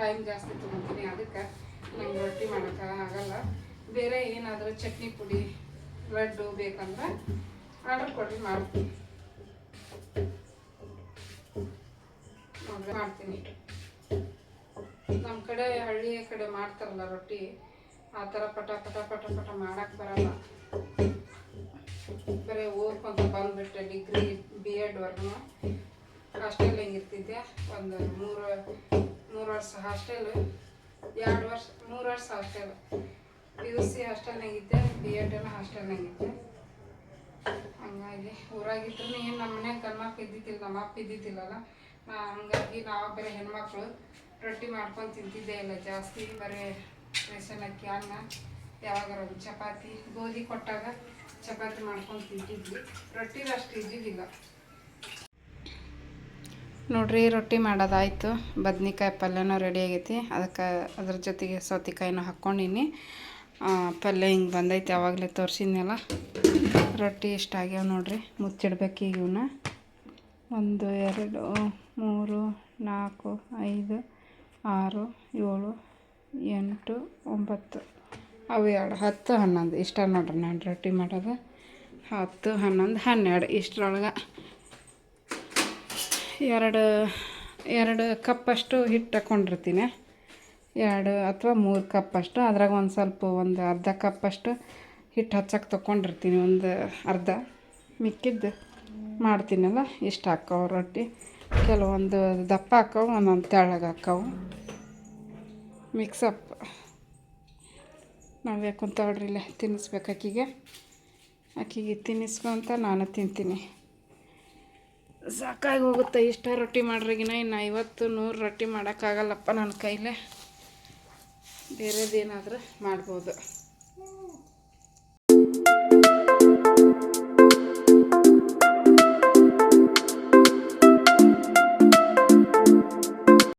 ಟೈಮ್ ಜಾಸ್ತಿ ತೊಗೊತೀನಿ ಅದಕ್ಕೆ. ನಂಗೆ ರೊಟ್ಟಿ ಮಾಡೋಕೆ ಆಗಲ್ಲ. ಬೇರೆ ಏನಾದರೂ ಚಟ್ನಿ ಪುಡಿ, ಲಡ್ಡು ಬೇಕಂದ್ರೆ ಆರ್ಡರ್ ಕೊಡಿ ಮಾಡ್ತೀನಿ. ಮಾಡ್ತೀನಿ. ನಮ್ಮ ಕಡೆ ಹಳ್ಳಿಯ ಕಡೆ ಮಾಡ್ತಾರಲ್ಲ ರೊಟ್ಟಿ, ಆ ಥರ ಪಟ ಪಟ ಪಟ ಪಟ ಮಾಡೋಕ್ಕೆ ಬರಲ್ಲ. ಬರೀ ಓದ್ಕೊಂತ ಬಂದುಬಿಟ್ಟೆ ಡಿಗ್ರಿ ಬಿ ಎಡ್ವರೆಗೂ ಹಾಸ್ಟೆಲ್ ಹೆಂಗಿರ್ತಿದ್ದೆ ಒಂದು ಮೂರು ಮೂರು ವರ್ಷ ಹಾಸ್ಟೆಲ್ ಎರಡು ವರ್ಷ, ಮೂರು ವರ್ಷ ಹಾಸ್ಟೆಲ್ ಪಿ ಯು ಸಿ ಹಾಸ್ಟೆಲ್ನಾಗಿದ್ದೆ ಬಿ ಎಡ್ ಎಲ್ಲ ಹಾಸ್ಟೆಲ್ನಾಗಿದ್ದೆ ಹಂಗಾಗಿ ಊರಾಗಿದ್ರು ಏನು ನಮ್ಮ ಮನ್ಯಾಗ ಗಂಡ್ಮಕ್ಳು ಇದ್ದಿದ್ದಿಲ್ಲ ನಮ್ಮ ಅಪ್ಪ ಇದ್ದಿದ್ದಿಲ್ಲಲ್ಲ? ಹಂಗಾಗಿ ನಾವು ಬರೀ ಹೆಣ್ಮಕ್ಳು ರೊಟ್ಟಿ ಮಾಡ್ಕೊಂಡು ತಿಂತಿದ್ದೆ ಇಲ್ಲ. ಜಾಸ್ತಿ ಬರೀ ರೇಷನ್ ಅಕ್ಕಿ, ಅನ್ನ, ಯಾವಾಗಾರ ಚಪಾತಿ, ಗೋಧಿ ಕೊಟ್ಟಾಗ ಚಪಾತಿ ಮಾಡ್ಕೊಂಡು ತಿಂತಿದ್ವಿ. ರೊಟ್ಟಿ ಅಷ್ಟು ಇದ್ದಿದ್ದಿಲ್ಲ. ನೋಡ್ರಿ, ರೊಟ್ಟಿ ಮಾಡೋದಾಯ್ತು. ಬದ್ನಿಕಾಯಿ ಪಲ್ಯನೂ ರೆಡಿ ಆಗೈತಿ. ಅದಕ್ಕೆ ಅದ್ರ ಜೊತೆಗೆ ಸೌತೆಕಾಯಿನೂ ಹಾಕ್ಕೊಂಡಿನಿ. ಪಲ್ಯ ಹಿಂಗೆ ಬಂದೈತೆ, ಯಾವಾಗಲೇ ತೋರಿಸಿದ್ನಲ್ಲ. ರೊಟ್ಟಿ ಇಷ್ಟ ಆಗ್ಯಾವ ನೋಡ್ರಿ, ಮುಚ್ಚಿಡ್ಬೇಕು ಈಗ ಇವನ್ನ ಒಂದು, ಎರಡು, ಮೂರು, ನಾಲ್ಕು, ಐದು, ಆರು, ಏಳು, ಎಂಟು, ಒಂಬತ್ತು. ಅವು ಎರಡು, ಹತ್ತು, ಹನ್ನೊಂದು. ಇಷ್ಟ ನೋಡ್ರಿ ನಾನು ರೊಟ್ಟಿ ಮಾಡೋದು. ಹತ್ತು, ಹನ್ನೊಂದು, ಹನ್ನೆರಡು. ಇಷ್ಟರೊಳಗೆ ಎರಡು ಎರಡು ಕಪ್ಪಷ್ಟು ಹಿಟ್ಟು ಹಾಕ್ಕೊಂಡಿರ್ತೀನಿ ಎರಡು ಅಥವಾ ಮೂರು ಕಪ್ಪಷ್ಟು. ಅದ್ರಾಗ ಒಂದು ಸ್ವಲ್ಪ, ಒಂದು ಅರ್ಧ ಕಪ್ಪಷ್ಟು ಹಿಟ್ಟು ಹಚ್ಚಕ್ಕೆ ತೊಗೊಂಡಿರ್ತೀನಿ ಒಂದು ಅರ್ಧ ಮಿಕ್ಕಿದ್ದು. ಮಾಡ್ತೀನಲ್ಲ, ಇಷ್ಟು ಹಾಕ್ಕವು ರೊಟ್ಟಿ. ಕೆಲವೊಂದು ದಪ್ಪ ಹಾಕವು ಒಂದೊಂದು ತೆಳ್ಳಗೆ ಹಾಕವು ಮಿಕ್ಸಪ್ ನಾವೇ ಕುಂತವ್ರಿ ಇಲ್ಲೇ, ತಿನ್ನಿಸ್ಬೇಕು ಆಕಿಗೆ ಆಕಿಗೆ ತಿನ್ನಿಸ್ಕೊಂತ ನಾನು ತಿಂತೀನಿ. ಸಾಕಾಗಿ ಹೋಗುತ್ತೆ, ಇಷ್ಟ ರೊಟ್ಟಿ ಮಾಡ್ರಿಗಿನ ಇನ್ನು ಐವತ್ತು ನೂರು ರೊಟ್ಟಿ ಮಾಡೋಕ್ಕಾಗಲ್ಲಪ್ಪ ನನ್ನ ಕೈಲೇ. ಬೇರೆದೇನಾದರೂ ಮಾಡ್ಬೋದು.